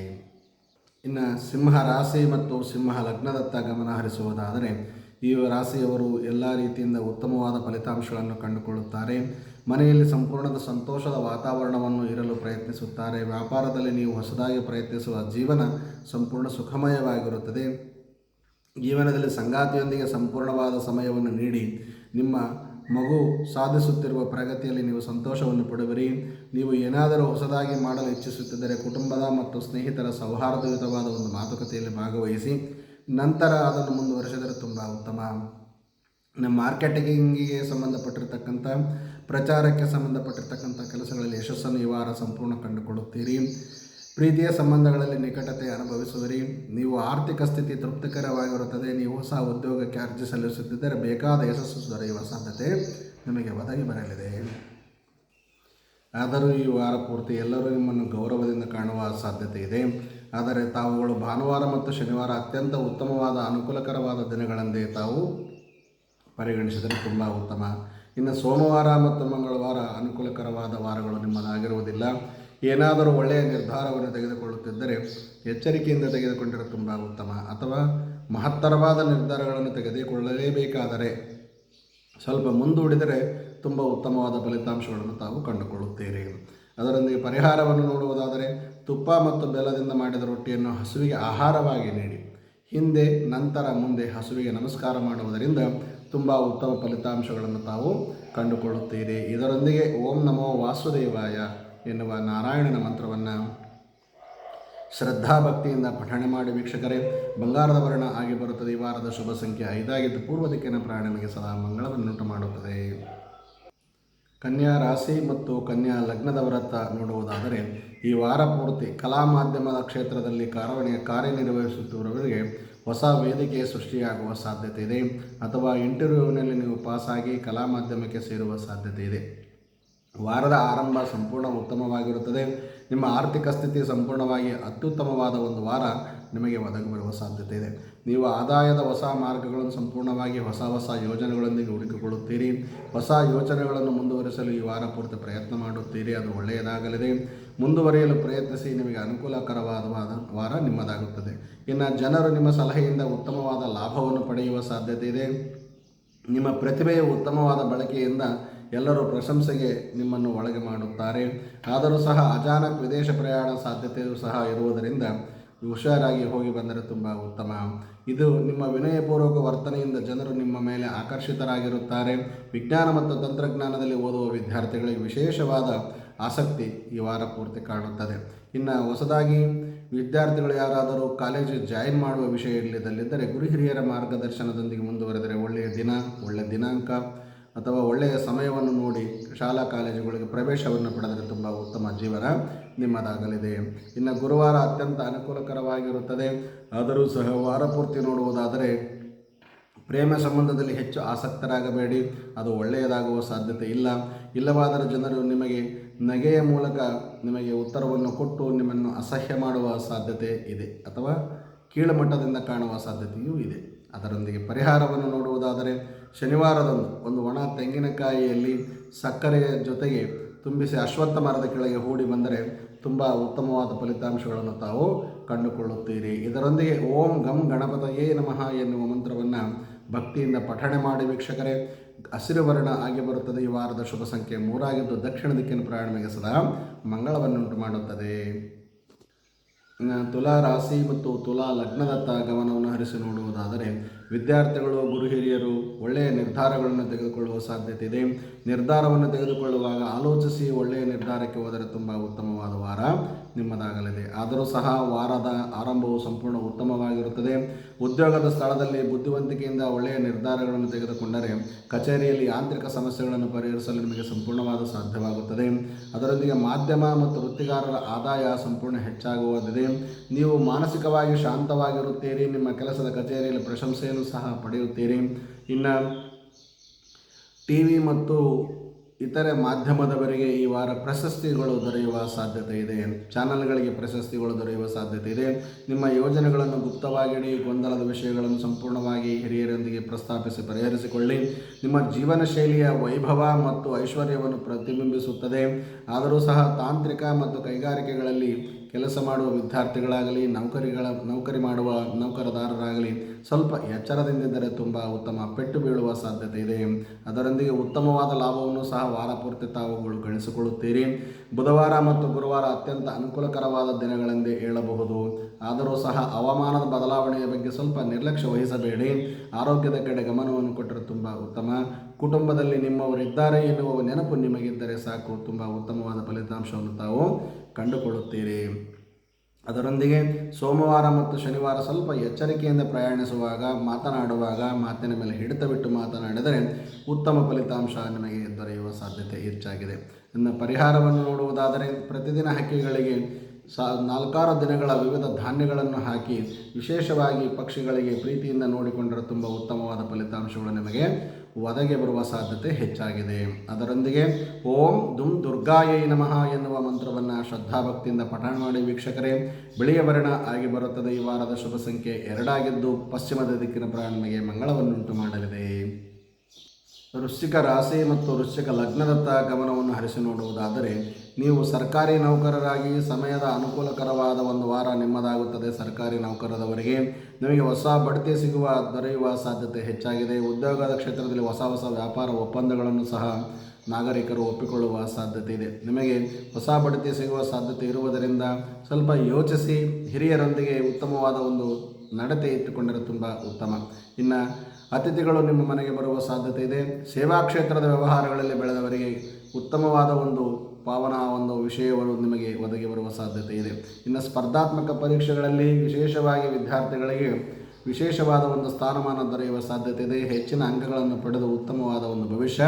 ಇನ್ನು ಸಿಂಹ ರಾಶಿ ಮತ್ತು ಸಿಂಹ ಲಗ್ನದತ್ತ ಗಮನ ಹರಿಸುವುದಾದರೆ, ಈ ರಾಶಿಯವರು ಎಲ್ಲ ರೀತಿಯಿಂದ ಉತ್ತಮವಾದ ಫಲಿತಾಂಶಗಳನ್ನು ಕಂಡುಕೊಳ್ಳುತ್ತಾರೆ. ಮನೆಯಲ್ಲಿ ಸಂಪೂರ್ಣದ ಸಂತೋಷದ ವಾತಾವರಣವನ್ನು ಇರಲು ಪ್ರಯತ್ನಿಸುತ್ತಾರೆ. ವ್ಯಾಪಾರದಲ್ಲಿ ನೀವು ಹೊಸದಾಗಿ ಪ್ರಯತ್ನಿಸುವ ಜೀವನ ಸಂಪೂರ್ಣ ಸುಖಮಯವಾಗಿರುತ್ತದೆ. ಜೀವನದಲ್ಲಿ ಸಂಗಾತಿಯೊಂದಿಗೆ ಸಂಪೂರ್ಣವಾದ ಸಮಯವನ್ನು ನೀಡಿ ನಿಮ್ಮ ಮಗು ಸಾಧಿಸುತ್ತಿರುವ ಪ್ರಗತಿಯಲ್ಲಿ ನೀವು ಸಂತೋಷವನ್ನು ಪಡುವಿರಿ. ನೀವು ಏನಾದರೂ ಹೊಸದಾಗಿ ಮಾಡಲು ಇಚ್ಛಿಸುತ್ತಿದ್ದರೆ ಕುಟುಂಬದ ಮತ್ತು ಸ್ನೇಹಿತರ ಸೌಹಾರ್ದಯುತವಾದ ಒಂದು ಮಾತುಕತೆಯಲ್ಲಿ ಭಾಗವಹಿಸಿ, ನಂತರ ಅದನ್ನು ಮುಂದುವರೆಸಿದರೆ ತುಂಬ ಉತ್ತಮ. ನಮ್ಮ ಮಾರ್ಕೆಟಿಂಗಿಗೆ ಸಂಬಂಧಪಟ್ಟಿರ್ತಕ್ಕಂಥ ಪ್ರಚಾರಕ್ಕೆ ಸಂಬಂಧಪಟ್ಟಿರ್ತಕ್ಕಂಥ ಕೆಲಸಗಳಲ್ಲಿ ಯಶಸ್ಸನ್ನು ಈ ವಾರ ಸಂಪೂರ್ಣ ಕಂಡುಕೊಳ್ಳುತ್ತೀರಿ. ಪ್ರೀತಿಯ ಸಂಬಂಧಗಳಲ್ಲಿ ನಿಕಟತೆ ಅನುಭವಿಸುವಿರಿ. ನೀವು ಆರ್ಥಿಕ ಸ್ಥಿತಿ ತೃಪ್ತಿಕರವಾಗಿರುತ್ತದೆ ನೀವು ಹೊಸ ಉದ್ಯೋಗಕ್ಕೆ ಅರ್ಜಿ ಸಲ್ಲಿಸುತ್ತಿದ್ದರೆ ಬೇಕಾದ ಯಶಸ್ಸು ದೊರೆಯುವ ಸಾಧ್ಯತೆ ನಿಮಗೆ ಒದಗಿ ಬರಲಿದೆ. ಆದರೂ ಈ ವಾರ ಪೂರ್ತಿ ಎಲ್ಲರೂ ನಿಮ್ಮನ್ನು ಗೌರವದಿಂದ ಕಾಣುವ ಸಾಧ್ಯತೆ ಇದೆ. ಆದರೆ ತಾವುಗಳು ಭಾನುವಾರ ಮತ್ತು ಶನಿವಾರ ಅತ್ಯಂತ ಉತ್ತಮವಾದ, ಅನುಕೂಲಕರವಾದ ದಿನಗಳಂದೇ ತಾವು ಪರಿಗಣಿಸಿದರೆ ತುಂಬ ಉತ್ತಮ. ಇನ್ನು ಸೋಮವಾರ ಮತ್ತು ಮಂಗಳವಾರ ಅನುಕೂಲಕರವಾದ ವಾರಗಳು ನಿಮ್ಮದಾಗಿರುವುದಿಲ್ಲ. ಏನಾದರೂ ಒಳ್ಳೆಯ ನಿರ್ಧಾರವನ್ನು ತೆಗೆದುಕೊಳ್ಳುತ್ತಿದ್ದರೆ ಎಚ್ಚರಿಕೆಯಿಂದ ತೆಗೆದುಕೊಂಡರೆ ತುಂಬ ಉತ್ತಮ. ಅಥವಾ ಮಹತ್ತರವಾದ ನಿರ್ಧಾರಗಳನ್ನು ತೆಗೆದುಕೊಳ್ಳಲೇಬೇಕಾದರೆ ಸ್ವಲ್ಪ ಮುಂದೂಡಿದರೆ ತುಂಬ ಉತ್ತಮವಾದ ಫಲಿತಾಂಶಗಳನ್ನು ತಾವು ಕಂಡುಕೊಳ್ಳುತ್ತೀರಿ. ಅದರೊಂದಿಗೆ ಪರಿಹಾರವನ್ನು ನೋಡುವುದಾದರೆ ತುಪ್ಪ ಮತ್ತು ಬೆಲ್ಲದಿಂದ ಮಾಡಿದ ರೊಟ್ಟಿಯನ್ನು ಹಸುವಿಗೆ ಆಹಾರವಾಗಿ ನೀಡಿ. ಹಿಂದೆ, ನಂತರ, ಮುಂದೆ ಹಸುವಿಗೆ ನಮಸ್ಕಾರ ಮಾಡುವುದರಿಂದ ತುಂಬ ಉತ್ತಮ ಫಲಿತಾಂಶಗಳನ್ನು ತಾವು ಕಂಡುಕೊಳ್ಳುತ್ತೀರಿ. ಇದರೊಂದಿಗೆ ಓಂ ನಮೋ ವಾಸುದೇವಾಯ ಎನ್ನುವ ನಾರಾಯಣನ ಮಂತ್ರವನ್ನು ಶ್ರದ್ಧಾಭಕ್ತಿಯಿಂದ ಪಠಣೆ ಮಾಡಿ ವೀಕ್ಷಕರೇ, ಬಂಗಾರದ ವರ್ಣ ಆಗಿ ಬರುತ್ತದೆ. ಈ ವಾರದ ಶುಭ ಸಂಖ್ಯೆ ಐದಾಗಿದ್ದು ಪೂರ್ವ ದಿಕ್ಕಿನ ಪ್ರಾಣನಿಗೆ ಸದಾ ಮಂಗಳವನ್ನುಂಟು ಮಾಡುತ್ತದೆ. ಕನ್ಯಾ ರಾಶಿ ಮತ್ತು ಕನ್ಯಾ ಲಗ್ನದವರತ್ತ ನೋಡುವುದಾದರೆ, ಈ ವಾರ ಪೂರ್ತಿ ಕಲಾ ಮಾಧ್ಯಮದ ಕ್ಷೇತ್ರದಲ್ಲಿ ಕಾರ್ಯ ಕಾರ್ಯನಿರ್ವಹಿಸುತ್ತಿರುವವರಿಗೆ ಹೊಸ ವೇದಿಕೆ ಸೃಷ್ಟಿಯಾಗುವ ಸಾಧ್ಯತೆ ಇದೆ. ಅಥವಾ ಇಂಟರ್ವ್ಯೂವಿನಲ್ಲಿ ನೀವು ಪಾಸಾಗಿ ಕಲಾ ಮಾಧ್ಯಮಕ್ಕೆ ಸೇರುವ ಸಾಧ್ಯತೆ ಇದೆ. ವಾರದ ಆರಂಭ ಸಂಪೂರ್ಣ ಉತ್ತಮವಾಗಿರುತ್ತದೆ. ನಿಮ್ಮ ಆರ್ಥಿಕ ಸ್ಥಿತಿ ಸಂಪೂರ್ಣವಾಗಿ ಅತ್ಯುತ್ತಮವಾದ ಒಂದು ವಾರ ನಿಮಗೆ ಒದಗಿ ಬರುವ ಸಾಧ್ಯತೆ ಇದೆ. ನೀವು ಆದಾಯದ ಹೊಸ ಮಾರ್ಗಗಳನ್ನು ಸಂಪೂರ್ಣವಾಗಿ ಹೊಸ ಹೊಸ ಯೋಜನೆಗಳೊಂದಿಗೆ ಹುಡುಕಿಕೊಳ್ಳುತ್ತೀರಿ. ಹೊಸ ಯೋಜನೆಗಳನ್ನು ಮುಂದುವರಿಸಲು ಈ ವಾರ ಪೂರ್ತಿ ಪ್ರಯತ್ನ ಮಾಡುತ್ತೀರಿ. ಅದು ಒಳ್ಳೆಯದಾಗಲಿದೆ. ಮುಂದುವರಿಯಲು ಪ್ರಯತ್ನಿಸಿ. ನಿಮಗೆ ಅನುಕೂಲಕರವಾದ ವಾರ ನಿಮ್ಮದಾಗುತ್ತದೆ. ಇನ್ನು ಜನರು ನಿಮ್ಮ ಸಲಹೆಯಿಂದ ಉತ್ತಮವಾದ ಲಾಭವನ್ನು ಪಡೆಯುವ ಸಾಧ್ಯತೆ ಇದೆ. ನಿಮ್ಮ ಪ್ರತಿಭೆಯ ಉತ್ತಮವಾದ ಬಳಕೆಯಿಂದ ಎಲ್ಲರೂ ಪ್ರಶಂಸೆಗೆ ನಿಮ್ಮನ್ನು ಒಳಗೆ ಮಾಡುತ್ತಾರೆ. ಆದರೂ ಸಹ ಅಚಾನಕ್ ವಿದೇಶ ಪ್ರಯಾಣ ಸಾಧ್ಯತೆಯೂ ಸಹ ಇರುವುದರಿಂದ ಹುಷಾರಾಗಿ ಹೋಗಿ ಬಂದರೆ ತುಂಬ ಉತ್ತಮ. ಇದು ನಿಮ್ಮ ವಿನಯಪೂರ್ವಕ ವರ್ತನೆಯಿಂದ ಜನರು ನಿಮ್ಮ ಮೇಲೆ ಆಕರ್ಷಿತರಾಗಿರುತ್ತಾರೆ. ವಿಜ್ಞಾನ ಮತ್ತು ತಂತ್ರಜ್ಞಾನದಲ್ಲಿ ಓದುವ ವಿದ್ಯಾರ್ಥಿಗಳಿಗೆ ವಿಶೇಷವಾದ ಆಸಕ್ತಿ ಈ ವಾರ ಪೂರ್ತಿ ಕಾಣುತ್ತದೆ. ಇನ್ನು ಹೊಸದಾಗಿ ವಿದ್ಯಾರ್ಥಿಗಳು ಯಾರಾದರೂ ಕಾಲೇಜು ಜಾಯಿನ್ ಮಾಡುವ ವಿಷಯ ಇಲ್ಲದಲ್ಲಿದ್ದರೆ ಗುರು ಹಿರಿಯರ ಮಾರ್ಗದರ್ಶನದೊಂದಿಗೆ ಮುಂದುವರೆದರೆ ಒಳ್ಳೆಯ ದಿನ, ಒಳ್ಳೆಯ ದಿನಾಂಕ ಅಥವಾ ಒಳ್ಳೆಯ ಸಮಯವನ್ನು ನೋಡಿ ಶಾಲಾ ಕಾಲೇಜುಗಳಿಗೆ ಪ್ರವೇಶವನ್ನು ಪಡೆದರೆ ತುಂಬ ಉತ್ತಮ ಜೀವನ. ನಿಮ್ಮದಾಗಲಿದೆ. ಇನ್ನು ಗುರುವಾರ ಅತ್ಯಂತ ಅನುಕೂಲಕರವಾಗಿರುತ್ತದೆ. ಆದರೂ ಸಹ ವಾರ ಪೂರ್ತಿ ನೋಡುವುದಾದರೆ ಪ್ರೇಮ ಸಂಬಂಧದಲ್ಲಿ ಹೆಚ್ಚು ಆಸಕ್ತರಾಗಬೇಡಿ. ಅದು ಒಳ್ಳೆಯದಾಗುವ ಸಾಧ್ಯತೆ ಇಲ್ಲ. ಇಲ್ಲವಾದರೆ ಜನರು ನಿಮಗೆ ನಗೆಯ ಮೂಲಕ ನಿಮಗೆ ಉತ್ತರವನ್ನು ಕೊಟ್ಟು ನಿಮ್ಮನ್ನು ಅಸಹ್ಯ ಮಾಡುವ ಸಾಧ್ಯತೆ ಇದೆ ಅಥವಾ ಕೀಳುಮಟ್ಟದಿಂದ ಕಾಣುವ ಸಾಧ್ಯತೆಯೂ ಇದೆ. ಅದರೊಂದಿಗೆ ಪರಿಹಾರವನ್ನು ನೋಡುವುದಾದರೆ ಶನಿವಾರದಂದು ಒಂದು ಒಣ ತೆಂಗಿನಕಾಯಿಯಲ್ಲಿ ಸಕ್ಕರೆಯ ಜೊತೆಗೆ ತುಂಬಿಸಿ ಅಶ್ವತ್ಥ ಮರದ ಕೆಳಗೆ ಹೂಡಿ ಬಂದರೆ ತುಂಬ ಉತ್ತಮವಾದ ಫಲಿತಾಂಶಗಳನ್ನು ತಾವು ಕಂಡುಕೊಳ್ಳುತ್ತೀರಿ. ಇದರೊಂದಿಗೆ ಓಂ ಗಂ ಗಣಪತಯೇ ನಮಃ ಎನ್ನುವ ಮಂತ್ರವನ್ನು ಭಕ್ತಿಯಿಂದ ಪಠಣೆ ಮಾಡಿ ವೀಕ್ಷಕರೇ. ಹಸಿರು ವರ್ಣ ಆಗಿ ಬರುತ್ತದೆ. ಈ ವಾರದ ಶುಭ ಸಂಖ್ಯೆ ಮೂರಾಗಿದ್ದು ದಕ್ಷಿಣ ದಿಕ್ಕಿನ ಪ್ರಯಾಣಕ್ಕೆ ಸದಾ ಮಂಗಳವನ್ನುಂಟು ಮಾಡುತ್ತದೆ. ತುಲಾ ರಾಶಿ ಮತ್ತು ತುಲಾ ಲಗ್ನದತ್ತ ಗಮನವನ್ನು ಹರಿಸಿ ನೋಡುವುದಾದರೆ, ವಿದ್ಯಾರ್ಥಿಗಳು, ಗುರು ಹಿರಿಯರು ಒಳ್ಳೆಯ ನಿರ್ಧಾರಗಳನ್ನು ತೆಗೆದುಕೊಳ್ಳುವ ಸಾಧ್ಯತೆ ಇದೆ. ನಿರ್ಧಾರವನ್ನು ತೆಗೆದುಕೊಳ್ಳುವಾಗ ಆಲೋಚಿಸಿ ಒಳ್ಳೆಯ ನಿರ್ಧಾರಕ್ಕೆ ಹೋದರೆ ತುಂಬ ಉತ್ತಮವಾದ ವಾರ ನಿಮ್ಮದಾಗಲಿದೆ. ಆದರೂ ಸಹ ವಾರದ ಆರಂಭವು ಸಂಪೂರ್ಣ ಉತ್ತಮವಾಗಿರುತ್ತದೆ. ಉದ್ಯೋಗದ ಸ್ಥಳದಲ್ಲಿ ಬುದ್ಧಿವಂತಿಕೆಯಿಂದ ಒಳ್ಳೆಯ ನಿರ್ಧಾರಗಳನ್ನು ತೆಗೆದುಕೊಂಡರೆ ಕಚೇರಿಯಲ್ಲಿ ಯಾಂತ್ರಿಕ ಸಮಸ್ಯೆಗಳನ್ನು ಪರಿಹರಿಸಲು ನಿಮಗೆ ಸಂಪೂರ್ಣವಾದ ಸಾಧ್ಯವಾಗುತ್ತದೆ. ಅದರೊಂದಿಗೆ ಮಾಧ್ಯಮ ಮತ್ತು ವೃತ್ತಿಗಾರರ ಆದಾಯ ಸಂಪೂರ್ಣ ಹೆಚ್ಚಾಗುವುದಿದೆ ನೀವು ಮಾನಸಿಕವಾಗಿ ಶಾಂತವಾಗಿರುತ್ತೀರಿ. ನಿಮ್ಮ ಕೆಲಸದ ಕಚೇರಿಯಲ್ಲಿ ಪ್ರಶಂಸೆಯನ್ನು ಸಹ ಪಡೆಯುತ್ತೀರಿ. ಇನ್ನು ಟಿ ವಿ ಮತ್ತು ಇತರೆ ಮಾಧ್ಯಮದವರಿಗೆ ಈ ವಾರ ಪ್ರಶಸ್ತಿಗಳು ದೊರೆಯುವ ಸಾಧ್ಯತೆ ಇದೆ. ಚಾನಲ್ಗಳಿಗೆ ಪ್ರಶಸ್ತಿಗಳು ದೊರೆಯುವ ಸಾಧ್ಯತೆ ಇದೆ. ನಿಮ್ಮ ಯೋಜನೆಗಳನ್ನು ಗುಪ್ತವಾಗಿಡಿ, ಗೊಂದಲದ ವಿಷಯಗಳನ್ನು ಸಂಪೂರ್ಣವಾಗಿ ಹಿರಿಯರೊಂದಿಗೆ ಪ್ರಸ್ತಾಪಿಸಿ ಪರಿಹರಿಸಿಕೊಳ್ಳಿ. ನಿಮ್ಮ ಜೀವನ ಶೈಲಿಯ ವೈಭವ ಮತ್ತು ಐಶ್ವರ್ಯವನ್ನು ಪ್ರತಿಬಿಂಬಿಸುತ್ತದೆ. ಆದರೂ ಸಹ ತಾಂತ್ರಿಕ ಮತ್ತು ಕೈಗಾರಿಕೆಗಳಲ್ಲಿ ಕೆಲಸ ಮಾಡುವ ವಿದ್ಯಾರ್ಥಿಗಳಾಗಲಿ, ನೌಕರಿಗಳ, ನೌಕರಿ ಮಾಡುವ ನೌಕರದಾರರಾಗಲಿ ಸ್ವಲ್ಪ ಎಚ್ಚರದಿಂದಿದ್ದರೆ ತುಂಬ ಉತ್ತಮ ಪೆಟ್ಟು ಬೀಳುವ ಸಾಧ್ಯತೆ ಇದೆ. ಅದರೊಂದಿಗೆ ಉತ್ತಮವಾದ ಲಾಭವನ್ನು ಸಹ ವಾರಪೂರ್ತಿ ತಾವುಗಳು ಗಳಿಸಿಕೊಳ್ಳುತ್ತೀರಿ. ಬುಧವಾರ ಮತ್ತು ಗುರುವಾರ ಅತ್ಯಂತ ಅನುಕೂಲಕರವಾದ ದಿನಗಳೆಂದೇ ಹೇಳಬಹುದು. ಆದರೂ ಸಹ ಹವಾಮಾನದ ಬದಲಾವಣೆಯ ಬಗ್ಗೆ ಸ್ವಲ್ಪ ನಿರ್ಲಕ್ಷ್ಯ ವಹಿಸಬೇಡಿ. ಆರೋಗ್ಯದ ಕಡೆ ಗಮನವನ್ನು ಕೊಟ್ಟರೆ ತುಂಬ ಉತ್ತಮ. ಕುಟುಂಬದಲ್ಲಿ ನಿಮ್ಮವರಿದ್ದಾರೆ ಎನ್ನುವ ನೆನಪು ನಿಮಗಿದ್ದರೆ ಸಾಕು. ತುಂಬ ಉತ್ತಮವಾದ ಫಲಿತಾಂಶವನ್ನು ತಾವು ಕಂಡುಕೊಳ್ಳುತ್ತೀರಿ. ಅದರೊಂದಿಗೆ ಸೋಮವಾರ ಮತ್ತು ಶನಿವಾರ ಸ್ವಲ್ಪ ಎಚ್ಚರಿಕೆಯಿಂದ ಪ್ರಯಾಣಿಸುವಾಗ, ಮಾತನಾಡುವಾಗ, ಮಾತಿನ ಮೇಲೆ ಹಿಡಿತ ಬಿಟ್ಟು ಮಾತನಾಡಿದರೆ ಉತ್ತಮ ಫಲಿತಾಂಶ ನಿಮಗೆ ದೊರೆಯುವ ಸಾಧ್ಯತೆ ಹೆಚ್ಚಾಗಿದೆ. ನನ್ನ ಪರಿಹಾರವನ್ನು ನೋಡುವುದಾದರೆ ಪ್ರತಿದಿನ ಹಕ್ಕಿಗಳಿಗೆ ಸಾ, ನಾಲ್ಕಾರು ದಿನಗಳ ವಿವಿಧ ಧಾನ್ಯಗಳನ್ನು ಹಾಕಿ, ವಿಶೇಷವಾಗಿ ಪಕ್ಷಿಗಳಿಗೆ ಪ್ರೀತಿಯಿಂದ ನೋಡಿಕೊಂಡರೆ ತುಂಬ ಉತ್ತಮವಾದ ಫಲಿತಾಂಶಗಳು ನಿಮಗೆ ಒದಗಿ ಬರುವ ಸಾಧ್ಯತೆ ಹೆಚ್ಚಾಗಿದೆ. ಅದರೊಂದಿಗೆ ಓಂ ದುಂ ದುರ್ಗಾಯೈ ನಮಃ ಎನ್ನುವ ಮಂತ್ರವನ್ನು ಶ್ರದ್ಧಾಭಕ್ತಿಯಿಂದ ಪಠಣ ಮಾಡಿ ವೀಕ್ಷಕರೇ, ಬಿಳಿಯ ವರ್ಣ ಆಗಿ ಬರುತ್ತದೆ. ಈ ವಾರದ ಶುಭ ಸಂಖ್ಯೆ ಎರಡಾಗಿದ್ದು ಪಶ್ಚಿಮದ ದಿಕ್ಕಿನ ಪ್ರಾಣಿಗೆ ಮಂಗಳವನ್ನುಂಟು ಮಾಡಲಿದೆ. ವೃಶ್ಚಿಕ ರಾಶಿ ಮತ್ತು ವೃಶ್ಚಿಕ ಲಗ್ನದತ್ತ ಗಮನವನ್ನು ಹರಿಸಿ ನೋಡುವುದಾದರೆ, ನೀವು ಸರ್ಕಾರಿ ನೌಕರರಾಗಿ ಸಮಯದ ಅನುಕೂಲಕರವಾದ ಒಂದು ವಾರ ನಿಮ್ಮದಾಗುತ್ತದೆ. ಸರ್ಕಾರಿ ನೌಕರದವರಿಗೆ ನಿಮಗೆ ಹೊಸ ಬಡ್ತಿ ಸಿಗುವ, ದೊರೆಯುವ ಸಾಧ್ಯತೆ ಹೆಚ್ಚಾಗಿದೆ. ಉದ್ಯೋಗದ ಕ್ಷೇತ್ರದಲ್ಲಿ ಹೊಸ ಹೊಸ ವ್ಯಾಪಾರ ಒಪ್ಪಂದಗಳನ್ನು ಸಹ ನಾಗರಿಕರು ಒಪ್ಪಿಕೊಳ್ಳುವ ಸಾಧ್ಯತೆ ಇದೆ. ನಿಮಗೆ ಹೊಸ ಬಡ್ತಿ ಸಿಗುವ ಸಾಧ್ಯತೆ ಇರುವುದರಿಂದ ಸ್ವಲ್ಪ ಯೋಚಿಸಿ, ಹಿರಿಯರೊಂದಿಗೆ ಉತ್ತಮವಾದ ಒಂದು ನಡತೆ ಇಟ್ಟುಕೊಂಡರೆ ತುಂಬ ಉತ್ತಮ. ಇನ್ನು ಅತಿಥಿಗಳು ನಿಮ್ಮ ಮನೆಗೆ ಬರುವ ಸಾಧ್ಯತೆ ಇದೆ. ಸೇವಾ ಕ್ಷೇತ್ರದ ವ್ಯವಹಾರಗಳಲ್ಲಿ ಬೆಳೆದವರಿಗೆ ಉತ್ತಮವಾದ ಒಂದು ಪಾವನ ಒಂದು ವಿಷಯವನ್ನು ನಿಮಗೆ ಒದಗಿ ಬರುವ ಸಾಧ್ಯತೆ ಇದೆ. ಇನ್ನು ಸ್ಪರ್ಧಾತ್ಮಕ ಪರೀಕ್ಷೆಗಳಲ್ಲಿ ವಿಶೇಷವಾಗಿ ವಿದ್ಯಾರ್ಥಿಗಳಿಗೆ ವಿಶೇಷವಾದ ಒಂದು ಸ್ಥಾನಮಾನ ದೊರೆಯುವ ಸಾಧ್ಯತೆ ಇದೆ. ಹೆಚ್ಚಿನ ಅಂಕಗಳನ್ನು ಪಡೆದು ಉತ್ತಮವಾದ ಒಂದು ಭವಿಷ್ಯ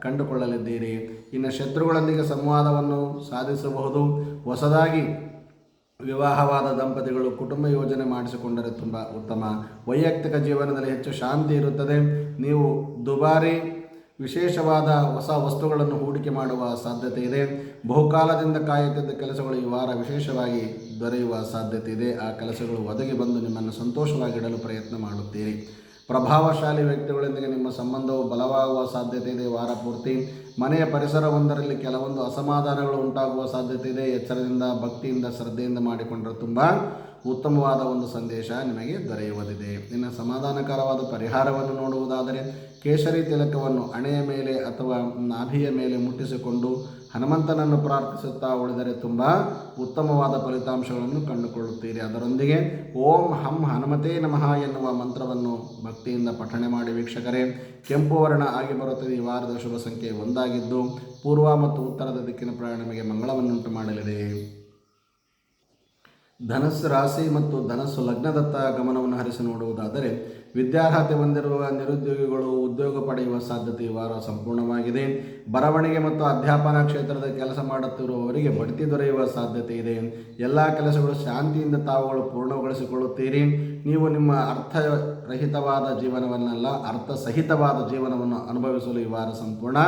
ಕಂಡುಕೊಳ್ಳಲಿದ್ದೀರಿ. ಇನ್ನು ಶತ್ರುಗಳೊಂದಿಗೆ ಸಂವಾದವನ್ನು ಸಾಧಿಸಬಹುದು. ಹೊಸದಾಗಿ ವಿವಾಹವಾದ ದಂಪತಿಗಳು ಕುಟುಂಬ ಯೋಜನೆ ಮಾಡಿಸಿಕೊಂಡರೆ ತುಂಬ ಉತ್ತಮ. ವೈಯಕ್ತಿಕ ಜೀವನದಲ್ಲಿ ಹೆಚ್ಚು ಶಾಂತಿ ಇರುತ್ತದೆ. ನೀವು ದುಬಾರಿ ವಿಶೇಷವಾದ ಹೊಸ ವಸ್ತುಗಳನ್ನು ಹೂಡಿಕೆ ಮಾಡುವ ಸಾಧ್ಯತೆ ಇದೆ. ಬಹುಕಾಲದಿಂದ ಕಾಯುತ್ತಿದ್ದ ಕೆಲಸಗಳು ಈ ವಾರ ವಿಶೇಷವಾಗಿ ದೊರೆಯುವ ಸಾಧ್ಯತೆ ಇದೆ. ಆ ಕೆಲಸಗಳು ಒದಗಿ ಬಂದು ನಿಮ್ಮನ್ನು ಸಂತೋಷವಾಗಿಡಲು ಪ್ರಯತ್ನ ಮಾಡುತ್ತೀರಿ. ಪ್ರಭಾವಶಾಲಿ ವ್ಯಕ್ತಿಗಳೊಂದಿಗೆ ನಿಮ್ಮ ಸಂಬಂಧವು ಬಲವಾಗುವ ಸಾಧ್ಯತೆ ಇದೆ. ವಾರ ಪೂರ್ತಿ ಮನೆಯ ಪರಿಸರವೊಂದರಲ್ಲಿ ಕೆಲವೊಂದು ಅಸಮಾಧಾನಗಳು ಉಂಟಾಗುವ ಸಾಧ್ಯತೆ ಇದೆ. ಎಚ್ಚರದಿಂದ, ಭಕ್ತಿಯಿಂದ, ಶ್ರದ್ಧೆಯಿಂದ ಮಾಡಿಕೊಂಡರೆ ತುಂಬ ಉತ್ತಮವಾದ ಒಂದು ಸಂದೇಶ ನಿಮಗೆ ದೊರೆಯುವುದಿದೆ. ಇನ್ನು ಸಮಾಧಾನಕರವಾದ ಪರಿಹಾರವನ್ನು ನೋಡುವುದಾದರೆ ಕೇಸರಿ ತಿಲಕವನ್ನು ಹಣೆಯ ಮೇಲೆ ಅಥವಾ ನಾಭಿಯ ಮೇಲೆ ಮುಟ್ಟಿಸಿಕೊಂಡು ಹನುಮಂತನನ್ನು ಪ್ರಾರ್ಥಿಸುತ್ತಾ ಉಳಿದರೆ ತುಂಬ ಉತ್ತಮವಾದ ಫಲಿತಾಂಶಗಳನ್ನು ಕಂಡುಕೊಳ್ಳುತ್ತೀರಿ. ಅದರೊಂದಿಗೆ ಓಂ ಹಂ ಹನುಮತೇ ನಮಃ ಎನ್ನುವ ಮಂತ್ರವನ್ನು ಭಕ್ತಿಯಿಂದ ಪಠಣೆ ಮಾಡಿ ವೀಕ್ಷಕರೇ, ಕೆಂಪು ವರ್ಣ ಆಗಿ ಬರುತ್ತದೆ. ಈ ವಾರದ ಶುಭ ಸಂಖ್ಯೆ ಒಂದಾಗಿದ್ದು, ಪೂರ್ವ ಮತ್ತು ಉತ್ತರದ ದಿಕ್ಕಿನ ಪ್ರಯಾಣ ನಿಮಗೆ ಮಂಗಳವನ್ನುಂಟು ಮಾಡಲಿದೆ. ಧನಸ್ಸು ರಾಶಿ ಮತ್ತು ಧನಸ್ಸು ಲಗ್ನದತ್ತ ಗಮನವನ್ನು ಹರಿಸಿ ನೋಡುವುದಾದರೆ, ವಿದ್ಯಾರ್ಹತೆ ಹೊಂದಿರುವ ನಿರುದ್ಯೋಗಿಗಳು ಉದ್ಯೋಗ ಪಡೆಯುವ ಸಾಧ್ಯತೆ ವಾರ ಸಂಪೂರ್ಣವಾಗಿದೆ. ಬರವಣಿಗೆ ಮತ್ತು ಅಧ್ಯಾಪನ ಕ್ಷೇತ್ರದ ಕೆಲಸ ಮಾಡುತ್ತಿರುವವರಿಗೆ ಬಡ್ತಿ ದೊರೆಯುವ ಸಾಧ್ಯತೆ ಇದೆ. ಎಲ್ಲ ಕೆಲಸಗಳು ಶಾಂತಿಯಿಂದ ತಾವುಗಳು ಪೂರ್ಣಗೊಳಿಸಿಕೊಳ್ಳುತ್ತೀರಿ. ನೀವು ನಿಮ್ಮ ಅರ್ಥರಹಿತವಾದ ಜೀವನವನ್ನೆಲ್ಲ, ಅರ್ಥಸಹಿತವಾದ ಜೀವನವನ್ನು ಅನುಭವಿಸಲು ಈ ವಾರ ಸಂಪೂರ್ಣ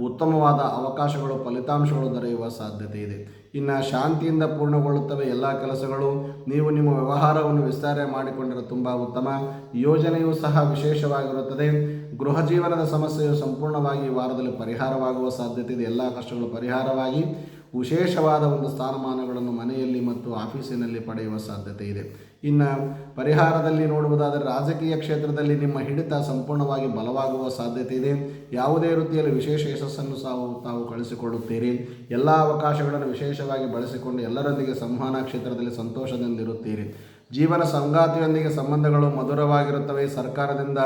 ಉತ್ತಮವಾದ ಅವಕಾಶಗಳು, ಫಲಿತಾಂಶಗಳು ದೊರೆಯುವ ಸಾಧ್ಯತೆ ಇದೆ ಇನ್ನು ಶಾಂತಿಯಿಂದ ಪೂರ್ಣಗೊಳ್ಳುತ್ತವೆ ಎಲ್ಲ ಕೆಲಸಗಳು. ನೀವು ನಿಮ್ಮ ವ್ಯವಹಾರವನ್ನು ವಿಸ್ತಾರ ಮಾಡಿಕೊಂಡರೆ ತುಂಬ ಉತ್ತಮ. ಯೋಜನೆಯೂ ಸಹ ವಿಶೇಷವಾಗಿರುತ್ತದೆ. ಗೃಹ ಜೀವನದ ಸಮಸ್ಯೆಯು ಸಂಪೂರ್ಣವಾಗಿ ವಾರದಲ್ಲಿ ಪರಿಹಾರವಾಗುವ ಸಾಧ್ಯತೆ ಇದೆ ಎಲ್ಲ ಕಷ್ಟಗಳು ಪರಿಹಾರವಾಗಿ ವಿಶೇಷವಾದ ಒಂದು ಸ್ಥಾನಮಾನಗಳನ್ನು ಮನೆಯಲ್ಲಿ ಮತ್ತು ಆಫೀಸಿನಲ್ಲಿ ಪಡೆಯುವ ಸಾಧ್ಯತೆ ಇದೆ ಇನ್ನು ಪರಿಹಾರದಲ್ಲಿ ನೋಡುವುದಾದರೆ ರಾಜಕೀಯ ಕ್ಷೇತ್ರದಲ್ಲಿ ನಿಮ್ಮ ಹಿಡಿತ ಸಂಪೂರ್ಣವಾಗಿ ಬಲವಾಗುವ ಸಾಧ್ಯತೆ ಇದೆ. ಯಾವುದೇ ವೃತ್ತಿಯಲ್ಲಿ ವಿಶೇಷ ಯಶಸ್ಸನ್ನು ಸಾವು ತಾವು ಕಳಿಸಿಕೊಡುತ್ತೀರಿ. ಎಲ್ಲ ಅವಕಾಶಗಳನ್ನು ವಿಶೇಷವಾಗಿ ಬಳಸಿಕೊಂಡು ಎಲ್ಲರೊಂದಿಗೆ ಸಂವಹನ ಕ್ಷೇತ್ರದಲ್ಲಿ ಸಂತೋಷದಿಂದಿರುತ್ತೀರಿ. ಜೀವನ ಸಂಗಾತಿಯೊಂದಿಗೆ ಸಂಬಂಧಗಳು ಮಧುರವಾಗಿರುತ್ತವೆ. ಸರ್ಕಾರದಿಂದ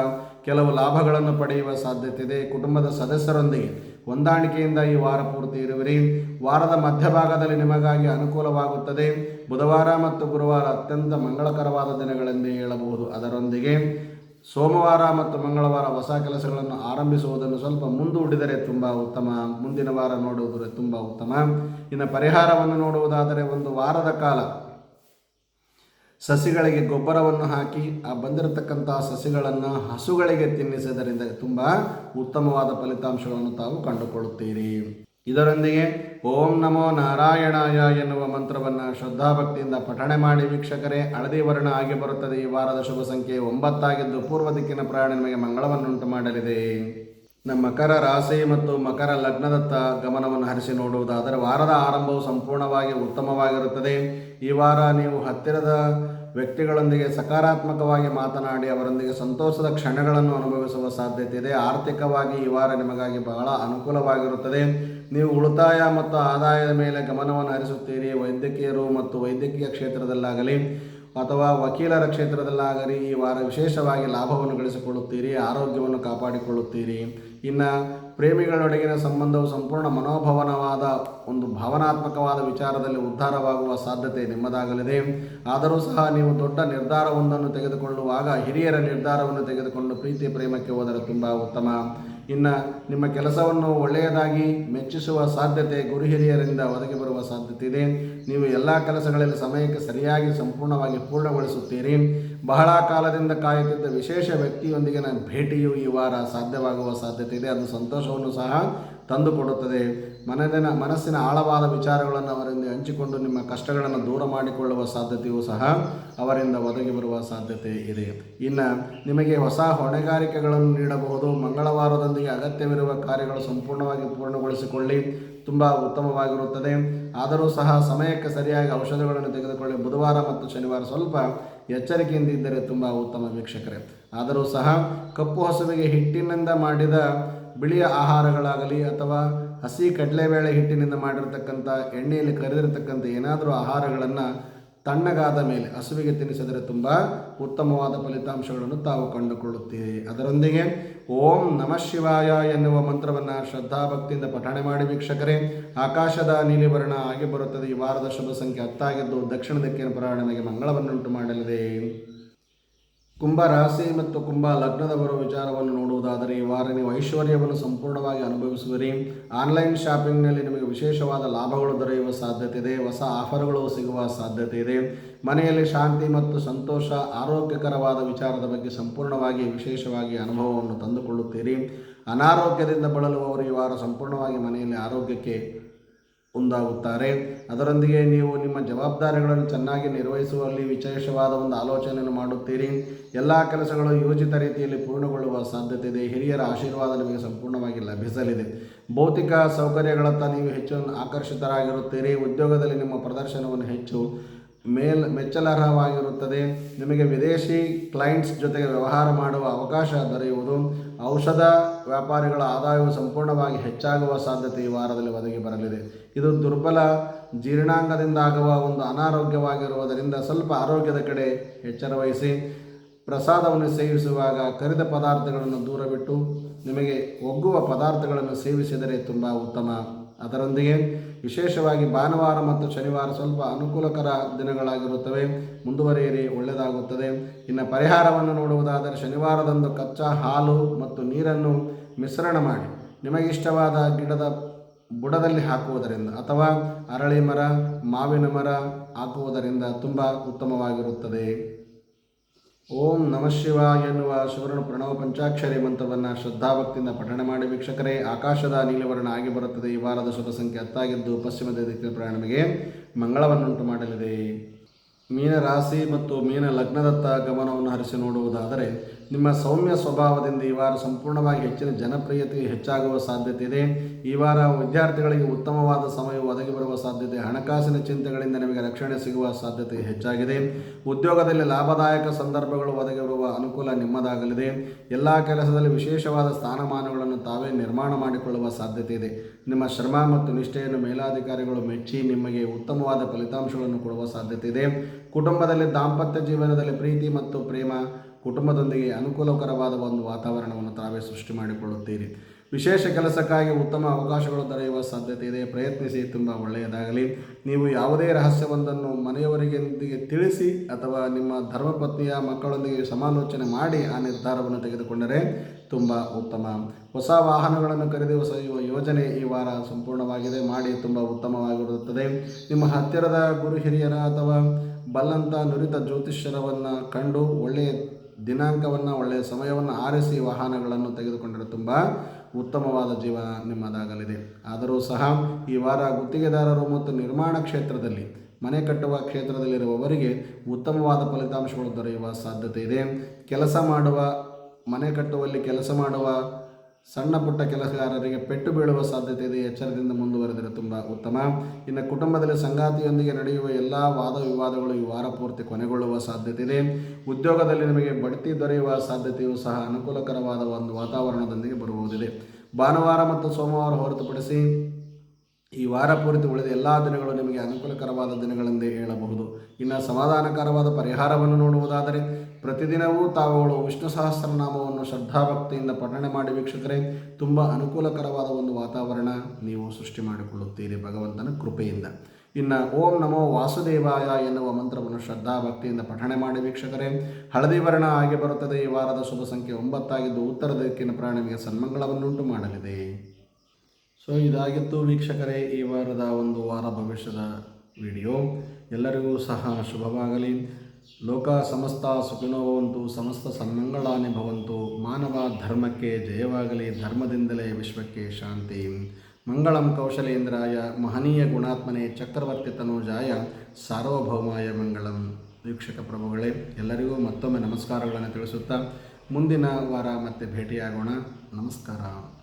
ಕೆಲವು ಲಾಭಗಳನ್ನು ಪಡೆಯುವ ಸಾಧ್ಯತೆ ಇದೆ ಕುಟುಂಬದ ಸದಸ್ಯರೊಂದಿಗೆ ಹೊಂದಾಣಿಕೆಯಿಂದ ಈ ವಾರ ಪೂರ್ತಿ ಇರುವಿರಿ. ವಾರದ ಮಧ್ಯಭಾಗದಲ್ಲಿ ನಿಮಗಾಗಿ ಅನುಕೂಲವಾಗುತ್ತದೆ. ಬುಧವಾರ ಮತ್ತು ಗುರುವಾರ ಅತ್ಯಂತ ಮಂಗಳಕರವಾದ ದಿನಗಳೆಂದೇ ಹೇಳಬಹುದು. ಅದರೊಂದಿಗೆ ಸೋಮವಾರ ಮತ್ತು ಮಂಗಳವಾರ ಹೊಸ ಕೆಲಸಗಳನ್ನು ಆರಂಭಿಸುವುದನ್ನು ಸ್ವಲ್ಪ ಮುಂದೂಡಿದರೆ ತುಂಬ ಉತ್ತಮ. ಮುಂದಿನ ವಾರ ನೋಡುವುದರೆ ತುಂಬ ಉತ್ತಮ. ಇನ್ನು ಪರಿಹಾರವನ್ನು ನೋಡುವುದಾದರೆ ಒಂದು ವಾರದ ಕಾಲ ಸಸಿಗಳಿಗೆ ಗೊಬ್ಬರವನ್ನು ಹಾಕಿ ಆ ಬಂದಿರತಕ್ಕಂತಹ ಸಸಿಗಳನ್ನು ಹಸುಗಳಿಗೆ ತಿನ್ನಿಸುವುದರಿಂದ ತುಂಬ ಉತ್ತಮವಾದ ಫಲಿತಾಂಶಗಳನ್ನು ತಾವು ಕಂಡುಕೊಳ್ಳುತ್ತೀರಿ. ಇದರೊಂದಿಗೆ ಓಂ ನಮೋ ನಾರಾಯಣಾಯ ಎನ್ನುವ ಮಂತ್ರವನ್ನು ಶ್ರದ್ಧಾಭಕ್ತಿಯಿಂದ ಪಠಣೆ ಮಾಡಿ ವೀಕ್ಷಕರೇ, ಹಳದಿ ವರ್ಣ ಆಗಿ ಬರುತ್ತದೆ. ಈ ವಾರದ ಶುಭ ಸಂಖ್ಯೆ ಒಂಬತ್ತಾಗಿದ್ದು ಪೂರ್ವ ದಿಕ್ಕಿನ ಪ್ರಯಾಣ ನಿಮಗೆ ಮಂಗಳವನ್ನುಂಟು ಮಾಡಲಿದೆ. ನಮ್ಮ ಮಕರ ರಾಶಿ ಮತ್ತು ಮಕರ ಲಗ್ನದತ್ತ ಗಮನವನ್ನು ಹರಿಸಿ ನೋಡುವುದಾದರೆ ವಾರದ ಆರಂಭವು ಸಂಪೂರ್ಣವಾಗಿ ಉತ್ತಮವಾಗಿರುತ್ತದೆ. ಈ ವಾರ ನೀವು ಹತ್ತಿರದ ವ್ಯಕ್ತಿಗಳೊಂದಿಗೆ ಸಕಾರಾತ್ಮಕವಾಗಿ ಮಾತನಾಡಿ ಅವರೊಂದಿಗೆ ಸಂತೋಷದ ಕ್ಷಣಗಳನ್ನು ಅನುಭವಿಸುವ ಸಾಧ್ಯತೆ ಇದೆ. ಆರ್ಥಿಕವಾಗಿ ಈ ವಾರ ನಿಮಗಾಗಿ ಬಹಳ ಅನುಕೂಲವಾಗಿರುತ್ತದೆ. ನೀವು ಉಳಿತಾಯ ಮತ್ತು ಆದಾಯದ ಮೇಲೆ ಗಮನವನ್ನು ಹರಿಸುತ್ತೀರಿ. ವೈದ್ಯಕೀಯರು ಮತ್ತು ವೈದ್ಯಕೀಯ ಕ್ಷೇತ್ರದಲ್ಲಾಗಲಿ ಅಥವಾ ವಕೀಲರ ಕ್ಷೇತ್ರದಲ್ಲಾಗಲಿ ಈ ವಾರ ವಿಶೇಷವಾಗಿ ಲಾಭವನ್ನು ಗಳಿಸಿಕೊಳ್ಳುತ್ತೀರಿ. ಆರೋಗ್ಯವನ್ನು ಕಾಪಾಡಿಕೊಳ್ಳುತ್ತೀರಿ. ಇನ್ನು ಪ್ರೇಮಿಗಳೊಡಗಿನ ಸಂಬಂಧವು ಸಂಪೂರ್ಣ ಮನೋಭವನವಾದ ಒಂದು ಭಾವನಾತ್ಮಕವಾದ ವಿಚಾರದಲ್ಲಿ ಉದ್ಧಾರವಾಗುವ ಸಾಧ್ಯತೆ ನಿಮ್ಮದಾಗಲಿದೆ. ಆದರೂ ಸಹ ನೀವು ದೊಡ್ಡ ನಿರ್ಧಾರವೊಂದನ್ನು ತೆಗೆದುಕೊಳ್ಳುವಾಗ ಹಿರಿಯರ ನಿರ್ಧಾರವನ್ನು ತೆಗೆದುಕೊಂಡು ಪ್ರೀತಿ ಪ್ರೇಮಕ್ಕೆ ಹೋದರೆ ತುಂಬ ಉತ್ತಮ. ಇನ್ನು ನಿಮ್ಮ ಕೆಲಸವನ್ನು ಒಳ್ಳೆಯದಾಗಿ ಮೆಚ್ಚಿಸುವ ಸಾಧ್ಯತೆ ಗುರು ಹಿರಿಯರಿಂದ ಒದಗಿ ಬರುವ ಸಾಧ್ಯತೆ ಇದೆ. ನೀವು ಎಲ್ಲ ಕೆಲಸಗಳಲ್ಲಿ ಸಮಯಕ್ಕೆ ಸರಿಯಾಗಿ ಸಂಪೂರ್ಣವಾಗಿ ಪೂರ್ಣಗೊಳಿಸುತ್ತೀರಿ. ಬಹಳ ಕಾಲದಿಂದ ಕಾಯುತ್ತಿದ್ದ ವಿಶೇಷ ವ್ಯಕ್ತಿಯೊಂದಿಗಿನ ಭೇಟಿಯು ಈ ವಾರ ಸಾಧ್ಯವಾಗುವ ಸಾಧ್ಯತೆ ಇದೆ. ಅದು ಸಂತೋಷವನ್ನು ಸಹ ತಂದುಕೊಡುತ್ತದೆ. ಮನದಿನ, ಮನಸ್ಸಿನ ಆಳವಾದ ವಿಚಾರಗಳನ್ನು ಅವರಿಂದ ಹಂಚಿಕೊಂಡು ನಿಮ್ಮ ಕಷ್ಟಗಳನ್ನು ದೂರ ಮಾಡಿಕೊಳ್ಳುವ ಸಾಧ್ಯತೆಯೂ ಸಹ ಅವರಿಂದ ಒದಗಿ ಬರುವ ಸಾಧ್ಯತೆ ಇದೆ. ಇನ್ನು ನಿಮಗೆ ಹೊಸ ಹೊಣೆಗಾರಿಕೆಗಳನ್ನು ನೀಡಬಹುದು. ಮಂಗಳವಾರದೊಂದಿಗೆ ಅಗತ್ಯವಿರುವ ಕಾರ್ಯಗಳು ಸಂಪೂರ್ಣವಾಗಿ ಪೂರ್ಣಗೊಳಿಸಿಕೊಳ್ಳಿ. ತುಂಬ ಉತ್ತಮವಾಗಿರುತ್ತದೆ. ಆದರೂ ಸಹ ಸಮಯಕ್ಕೆ ಸರಿಯಾಗಿ ಔಷಧಗಳನ್ನು ತೆಗೆದುಕೊಳ್ಳಿ. ಬುಧವಾರ ಮತ್ತು ಶನಿವಾರ ಸ್ವಲ್ಪ ಎಚ್ಚರಿಕೆಯಿಂದ ಇದ್ದರೆ ತುಂಬ ಉತ್ತಮ ವೀಕ್ಷಕರೇ. ಆದರೂ ಸಹ ಕಪ್ಪು ಹಸುವಿಗೆ ಹಿಟ್ಟಿನಿಂದ ಮಾಡಿದ ಬಿಳಿಯ ಆಹಾರಗಳಾಗಲಿ ಅಥವಾ ಹಸಿ ಕಡಲೆಬೇಳೆ ಹಿಟ್ಟಿನಿಂದ ಮಾಡಿರತಕ್ಕಂಥ ಎಣ್ಣೆಯಲ್ಲಿ ಕರೆದಿರತಕ್ಕಂಥ ಏನಾದರೂ ಆಹಾರಗಳನ್ನು ತಣ್ಣಗಾದ ಮೇಲೆ ಹಸುವಿಗೆ ತಿನ್ನಿಸಿದರೆ ತುಂಬ ಉತ್ತಮವಾದ ಫಲಿತಾಂಶಗಳನ್ನು ತಾವು ಕಂಡುಕೊಳ್ಳುತ್ತೀರಿ. ಅದರೊಂದಿಗೆ ಓಂ ನಮಃ ಶಿವಾಯ ಎನ್ನುವ ಮಂತ್ರವನ್ನು ಶ್ರದ್ಧಾಭಕ್ತಿಯಿಂದ ಪಠಣೆ ಮಾಡಿ ವೀಕ್ಷಕರೇ, ಆಕಾಶದ ನೀಲಿ ವರ್ಣ ಆಗಿ ಬರುತ್ತದೆ. ಈ ವಾರದ ಶುಭ ಸಂಖ್ಯೆ ಹತ್ತಾಗಿದ್ದು ದಕ್ಷಿಣ ದಿಕ್ಕಿನ ಪ್ರಾರಣನೆಗೆ ಮಂಗಳವನ್ನುಂಟು ಮಾಡಲಿದೆ. ಕುಂಭ ರಾಶಿ ಮತ್ತು ಕುಂಭ ಲಗ್ನದವರ ವಿಚಾರವನ್ನು ನೋಡುವುದಾದರೆ ಈ ವಾರ ನೀವು ಐಶ್ವರ್ಯವನ್ನು ಸಂಪೂರ್ಣವಾಗಿ ಅನುಭವಿಸುವಿರಿ. ಆನ್ಲೈನ್ ಶಾಪಿಂಗ್ನಲ್ಲಿ ನಿಮಗೆ ವಿಶೇಷವಾದ ಲಾಭಗಳು ದೊರೆಯುವ ಸಾಧ್ಯತೆ ಇದೆ. ಹೊಸ ಆಫರ್ಗಳು ಸಿಗುವ ಸಾಧ್ಯತೆ ಇದೆ. ಮನೆಯಲ್ಲಿ ಶಾಂತಿ ಮತ್ತು ಸಂತೋಷ, ಆರೋಗ್ಯಕರವಾದ ವಿಚಾರದ ಬಗ್ಗೆ ಸಂಪೂರ್ಣವಾಗಿ ವಿಶೇಷವಾಗಿ ಅನುಭವವನ್ನು ತಂದುಕೊಳ್ಳುತ್ತೀರಿ. ಅನಾರೋಗ್ಯದಿಂದ ಬಳಲುವವರು ಈ ವಾರ ಸಂಪೂರ್ಣವಾಗಿ ಮನೆಯಲ್ಲಿ ಆರೋಗ್ಯಕ್ಕೆ ಮುಂದಾಗುತ್ತಾರೆ ಅದರೊಂದಿಗೆ ನೀವು ನಿಮ್ಮ ಜವಾಬ್ದಾರಿಗಳನ್ನು ಚೆನ್ನಾಗಿ ನಿರ್ವಹಿಸುವಲ್ಲಿ ವಿಶೇಷವಾದ ಒಂದು ಆಲೋಚನೆಯನ್ನು ಮಾಡುತ್ತೀರಿ. ಎಲ್ಲ ಕೆಲಸಗಳು ಯೋಜಿತ ರೀತಿಯಲ್ಲಿ ಪೂರ್ಣಗೊಳ್ಳುವ ಸಾಧ್ಯತೆ ಇದೆ ಹಿರಿಯರ ಆಶೀರ್ವಾದ ನಿಮಗೆ ಸಂಪೂರ್ಣವಾಗಿ ಲಭಿಸಲಿದೆ. ಭೌತಿಕ ಸೌಕರ್ಯಗಳತ್ತ ನೀವು ಹೆಚ್ಚು ಆಕರ್ಷಿತರಾಗಿರುತ್ತೀರಿ. ಉದ್ಯೋಗದಲ್ಲಿ ನಿಮ್ಮ ಪ್ರದರ್ಶನವನ್ನು ಹೆಚ್ಚು ಮೇಲ್ ಮೆಚ್ಚಲಾರ್ಹವಾಗಿರುತ್ತದೆ. ನಿಮಗೆ ವಿದೇಶಿ ಕ್ಲೈಂಟ್ಸ್ ಜೊತೆಗೆ ವ್ಯವಹಾರ ಮಾಡುವ ಅವಕಾಶ ದೊರೆಯುವುದು, ಔಷಧ ವ್ಯಾಪಾರಿಗಳ ಆದಾಯವು ಸಂಪೂರ್ಣವಾಗಿ ಹೆಚ್ಚಾಗುವ ಸಾಧ್ಯತೆ ಈ ವಾರದಲ್ಲಿ ಒದಗಿ ಬರಲಿದೆ. ಇದು ದುರ್ಬಲ ಜೀರ್ಣಾಂಗದಿಂದ ಆಗುವ ಒಂದು ಅನಾರೋಗ್ಯವಾಗಿರುವುದರಿಂದ ಸ್ವಲ್ಪ ಆರೋಗ್ಯದ ಕಡೆ ಎಚ್ಚರ ವಹಿಸಿ ಪ್ರಸಾದವನ್ನು ಸೇವಿಸುವಾಗ ಕರಿದ ಪದಾರ್ಥಗಳನ್ನು ದೂರವಿಟ್ಟು, ನಿಮಗೆ ಒಗ್ಗುವ ಪದಾರ್ಥಗಳನ್ನು ಸೇವಿಸಿದರೆ ತುಂಬ ಉತ್ತಮ. ಅದರೊಂದಿಗೆ ವಿಶೇಷವಾಗಿ ಭಾನುವಾರ ಮತ್ತು ಶನಿವಾರ ಸ್ವಲ್ಪ ಅನುಕೂಲಕರ ದಿನಗಳಾಗಿರುತ್ತವೆ. ಮುಂದುವರಿಯಲಿ ಒಳ್ಳೆಯದಾಗುತ್ತದೆ. ಇನ್ನು ಪರಿಹಾರವನ್ನು ನೋಡುವುದಾದರೆ ಶನಿವಾರದಂದು ಕಚ್ಚಾ ಹಾಲು ಮತ್ತು ನೀರನ್ನು ಮಿಶ್ರಣ ಮಾಡಿ. ನಿಮಗಿಷ್ಟವಾದ ಗಿಡದ ಬುಡದಲ್ಲಿ ಹಾಕುವುದರಿಂದ ಅಥವಾ ಅರಳಿ ಮರ, ಮಾವಿನ ಮರ ಹಾಕುವುದರಿಂದ ತುಂಬ ಉತ್ತಮವಾಗಿರುತ್ತದೆ. ಓಂ ನಮಃ ಶಿವಾಯ ಎನ್ನುವ ಸುವರ್ಣ ಪ್ರಣವ ಪಂಚಾಕ್ಷರಿ ಮಂತ್ರವನ್ನು ಶ್ರದ್ಧಾಭಕ್ತಿಯಿಂದ ಪಠಣ ಮಾಡಿ ವೀಕ್ಷಕರೇ, ಆಕಾಶದ ನೀಲವರ್ಣ ಆಗಿ ಬರುತ್ತದೆ. ಈ ವಾರದ ಶುಭ ಸಂಖ್ಯೆ ಹತ್ತಾಗಿದ್ದು, ಪಶ್ಚಿಮ ದಿಕ್ಕಿನ ಪ್ರಯಾಣಿಗೆ ಮಂಗಳವನ್ನುಂಟು ಮಾಡಲಿದೆ. ಮೀನ ರಾಶಿ ಮತ್ತು ಮೀನ ಲಗ್ನದತ್ತ ಗಮನವನ್ನು ಹರಿಸಿ ನೋಡುವುದಾದರೆ ನಿಮ್ಮ ಸೌಮ್ಯ ಸ್ವಭಾವದಿಂದ ಈ ವಾರ ಸಂಪೂರ್ಣವಾಗಿ ಹೆಚ್ಚಿನ ಜನಪ್ರಿಯತೆ ಹೆಚ್ಚಾಗುವ ಸಾಧ್ಯತೆ ಇದೆ. ಈ ವಾರ ವಿದ್ಯಾರ್ಥಿಗಳಿಗೆ ಉತ್ತಮವಾದ ಸಮಯ ಒದಗಿ ಬರುವ ಸಾಧ್ಯತೆ, ಹಣಕಾಸಿನ ಚಿಂತೆಗಳಿಂದ ನಿಮಗೆ ರಕ್ಷಣೆ ಸಿಗುವ ಸಾಧ್ಯತೆ ಹೆಚ್ಚಾಗಿದೆ. ಉದ್ಯೋಗದಲ್ಲಿ ಲಾಭದಾಯಕ ಸಂದರ್ಭಗಳು ಒದಗಿ ಬರುವ ಅನುಕೂಲ ನಿಮ್ಮದಾಗಲಿದೆ. ಎಲ್ಲ ಕೆಲಸದಲ್ಲಿ ವಿಶೇಷವಾದ ಸ್ಥಾನಮಾನಗಳನ್ನು ತಾವೇ ನಿರ್ಮಾಣ ಮಾಡಿಕೊಳ್ಳುವ ಸಾಧ್ಯತೆ ಇದೆ. ನಿಮ್ಮ ಶ್ರಮ ಮತ್ತು ನಿಷ್ಠೆಯನ್ನು ಮೇಲಾಧಿಕಾರಿಗಳು ಮೆಚ್ಚಿ ನಿಮಗೆ ಉತ್ತಮವಾದ ಫಲಿತಾಂಶಗಳನ್ನು ಕೊಡುವ ಸಾಧ್ಯತೆ ಇದೆ. ಕುಟುಂಬದಲ್ಲಿ ದಾಂಪತ್ಯ ಜೀವನದಲ್ಲಿ ಪ್ರೀತಿ ಮತ್ತು ಪ್ರೇಮ ಕುಟುಂಬದೊಂದಿಗೆ ಅನುಕೂಲಕರವಾದ ಒಂದು ವಾತಾವರಣವನ್ನು ತಾವೇ ಸೃಷ್ಟಿ ಮಾಡಿಕೊಳ್ಳುತ್ತೀರಿ. ವಿಶೇಷ ಕೆಲಸಕ್ಕಾಗಿ ಉತ್ತಮ ಅವಕಾಶಗಳು ದೊರೆಯುವ ಸಾಧ್ಯತೆ ಇದೆ. ಪ್ರಯತ್ನಿಸಿ, ತುಂಬ ಒಳ್ಳೆಯದಾಗಲಿ. ನೀವು ಯಾವುದೇ ರಹಸ್ಯವೊಂದನ್ನು ಮನೆಯವರಿಗೆಂದಿಗೆ ತಿಳಿಸಿ ಅಥವಾ ನಿಮ್ಮ ಧರ್ಮಪತ್ನಿಯ ಮಕ್ಕಳೊಂದಿಗೆ ಸಮಾಲೋಚನೆ ಮಾಡಿ ಆ ನಿರ್ಧಾರವನ್ನು ತೆಗೆದುಕೊಂಡರೆ ತುಂಬ ಉತ್ತಮ. ಹೊಸ ವಾಹನಗಳನ್ನು ಖರೀದಿಸುವ ಯೋಜನೆ ಈ ವಾರ ಸಂಪೂರ್ಣವಾಗಿದೆ. ಮಾಡಿ ತುಂಬ ಉತ್ತಮವಾಗಿರುತ್ತದೆ. ನಿಮ್ಮ ಹತ್ತಿರದ ಗುರು ಹಿರಿಯರ ಅಥವಾ ಬಲ್ಲಂತ ನುರಿತ ಜ್ಯೋತಿಷ್ಯರವನ್ನು ಕಂಡು ಒಳ್ಳೆಯ ದಿನಾಂಕವನ್ನು, ಒಳ್ಳೆಯ ಸಮಯವನ್ನು ಆರಿಸಿ ವಾಹನಗಳನ್ನು ತೆಗೆದುಕೊಂಡರೆ ತುಂಬ ಉತ್ತಮವಾದ ಜೀವನ ನಿಮ್ಮದಾಗಲಿದೆ. ಆದರೂ ಸಹ ಈ ವಾರ ಗುತ್ತಿಗೆದಾರರು ಮತ್ತು ನಿರ್ಮಾಣ ಕ್ಷೇತ್ರದಲ್ಲಿ, ಮನೆ ಕಟ್ಟುವ ಕ್ಷೇತ್ರದಲ್ಲಿರುವವರಿಗೆ ಉತ್ತಮವಾದ ಫಲಿತಾಂಶಗಳು ದೊರೆಯುವ ಸಾಧ್ಯತೆ ಇದೆ. ಕೆಲಸ ಮಾಡುವ, ಮನೆ ಕಟ್ಟುವಲ್ಲಿ ಕೆಲಸ ಮಾಡುವ ಸಣ್ಣ ಪುಟ್ಟ ಕೆಲಸಗಾರರಿಗೆ ಪೆಟ್ಟು ಬೀಳುವ ಸಾಧ್ಯತೆ ಇದೆ. ಎಚ್ಚರದಿಂದ ಮುಂದುವರೆದರೆ ತುಂಬ ಉತ್ತಮ. ಇನ್ನು ಕುಟುಂಬದಲ್ಲಿ ಸಂಗಾತಿಯೊಂದಿಗೆ ನಡೆಯುವ ಎಲ್ಲ ವಾದ ವಿವಾದಗಳು ಈ ವಾರ ಪೂರ್ತಿ ಕೊನೆಗೊಳ್ಳುವ ಸಾಧ್ಯತೆ ಇದೆ. ಉದ್ಯೋಗದಲ್ಲಿ ನಿಮಗೆ ಬಡ್ತಿ ದೊರೆಯುವ ಸಾಧ್ಯತೆಯೂ ಸಹ ಅನುಕೂಲಕರವಾದ ಒಂದು ವಾತಾವರಣದೊಂದಿಗೆ ಬರುವುದಿದೆ ಭಾನುವಾರ ಮತ್ತು ಸೋಮವಾರ ಹೊರತುಪಡಿಸಿ ಈ ವಾರ ಪೂರ್ತಿ ಉಳಿದ ಎಲ್ಲ ದಿನಗಳು ನಿಮಗೆ ಅನುಕೂಲಕರವಾದ ದಿನಗಳೆಂದೇ ಹೇಳಬಹುದು. ಇನ್ನು ಸಮಾಧಾನಕರವಾದ ಪರಿಹಾರವನ್ನು ನೋಡುವುದಾದರೆ ಪ್ರತಿದಿನವೂ ತಾವುಗಳು ವಿಷ್ಣು ಸಹಸ್ರನಾಮವನ್ನು ಶ್ರದ್ಧಾಭಕ್ತಿಯಿಂದ ಪಠಣೆ ಮಾಡಿ ವೀಕ್ಷಕರೇ, ತುಂಬ ಅನುಕೂಲಕರವಾದ ಒಂದು ವಾತಾವರಣ ನೀವು ಸೃಷ್ಟಿ ಮಾಡಿಕೊಳ್ಳುತ್ತೀರಿ ಭಗವಂತನ ಕೃಪೆಯಿಂದ. ಇನ್ನು ಓಂ ನಮೋ ವಾಸುದೇವಾಯ ಎನ್ನುವ ಮಂತ್ರವನ್ನು ಶ್ರದ್ಧಾಭಕ್ತಿಯಿಂದ ಪಠಣೆ ಮಾಡಿ ವೀಕ್ಷಕರೇ, ಹಳದಿ ವರ್ಣ ಆಗಿ ಬರುತ್ತದೆ, ಈ ವಾರದ ಶುಭ ಸಂಖ್ಯೆ ಒಂಬತ್ತಾಗಿದ್ದು ಉತ್ತರ ದಿಕ್ಕಿನ ಪ್ರಾಣಿಗೆ ಸನ್ಮಂಗಳವನ್ನುಂಟು ಮಾಡಲಿದೆ. ಸೊ, ಇದಾಗಿತ್ತು ವೀಕ್ಷಕರೇ ಈ ವಾರದ ಒಂದು ವಾರ ಭವಿಷ್ಯದ ವಿಡಿಯೋ. ಎಲ್ಲರಿಗೂ ಸಹ ಶುಭವಾಗಲಿ. ಲೋಕ ಸಮಸ್ತ ಸುಖಿನೋವಂತು ಸಮಸ್ತ ಸನ್ಮಂಗಳಾನಿ ಭವಂತು, ಮಾನವ ಧರ್ಮಕ್ಕೆ ಜಯವಾಗಲಿ, ಧರ್ಮದಿಂದಲೇ ವಿಶ್ವಕ್ಕೆ ಶಾಂತಿ. ಮಂಗಳಂ ಕೌಶಲೇಂದ್ರಾಯ, ಮಹನೀಯ ಗುಣಾತ್ಮನೆ ಚಕ್ರವರ್ತಿ ತನೋಜಾಯ ಸಾರ್ವಭೌಮಾಯ ಮಂಗಳಂ. ವೀಕ್ಷಕ ಪ್ರಭುಗಳೇ, ಎಲ್ಲರಿಗೂ ಮತ್ತೊಮ್ಮೆ ನಮಸ್ಕಾರಗಳನ್ನು ತಿಳಿಸುತ್ತಾ ಮುಂದಿನ ವಾರ ಮತ್ತೆ ಭೇಟಿಯಾಗೋಣ. ನಮಸ್ಕಾರ.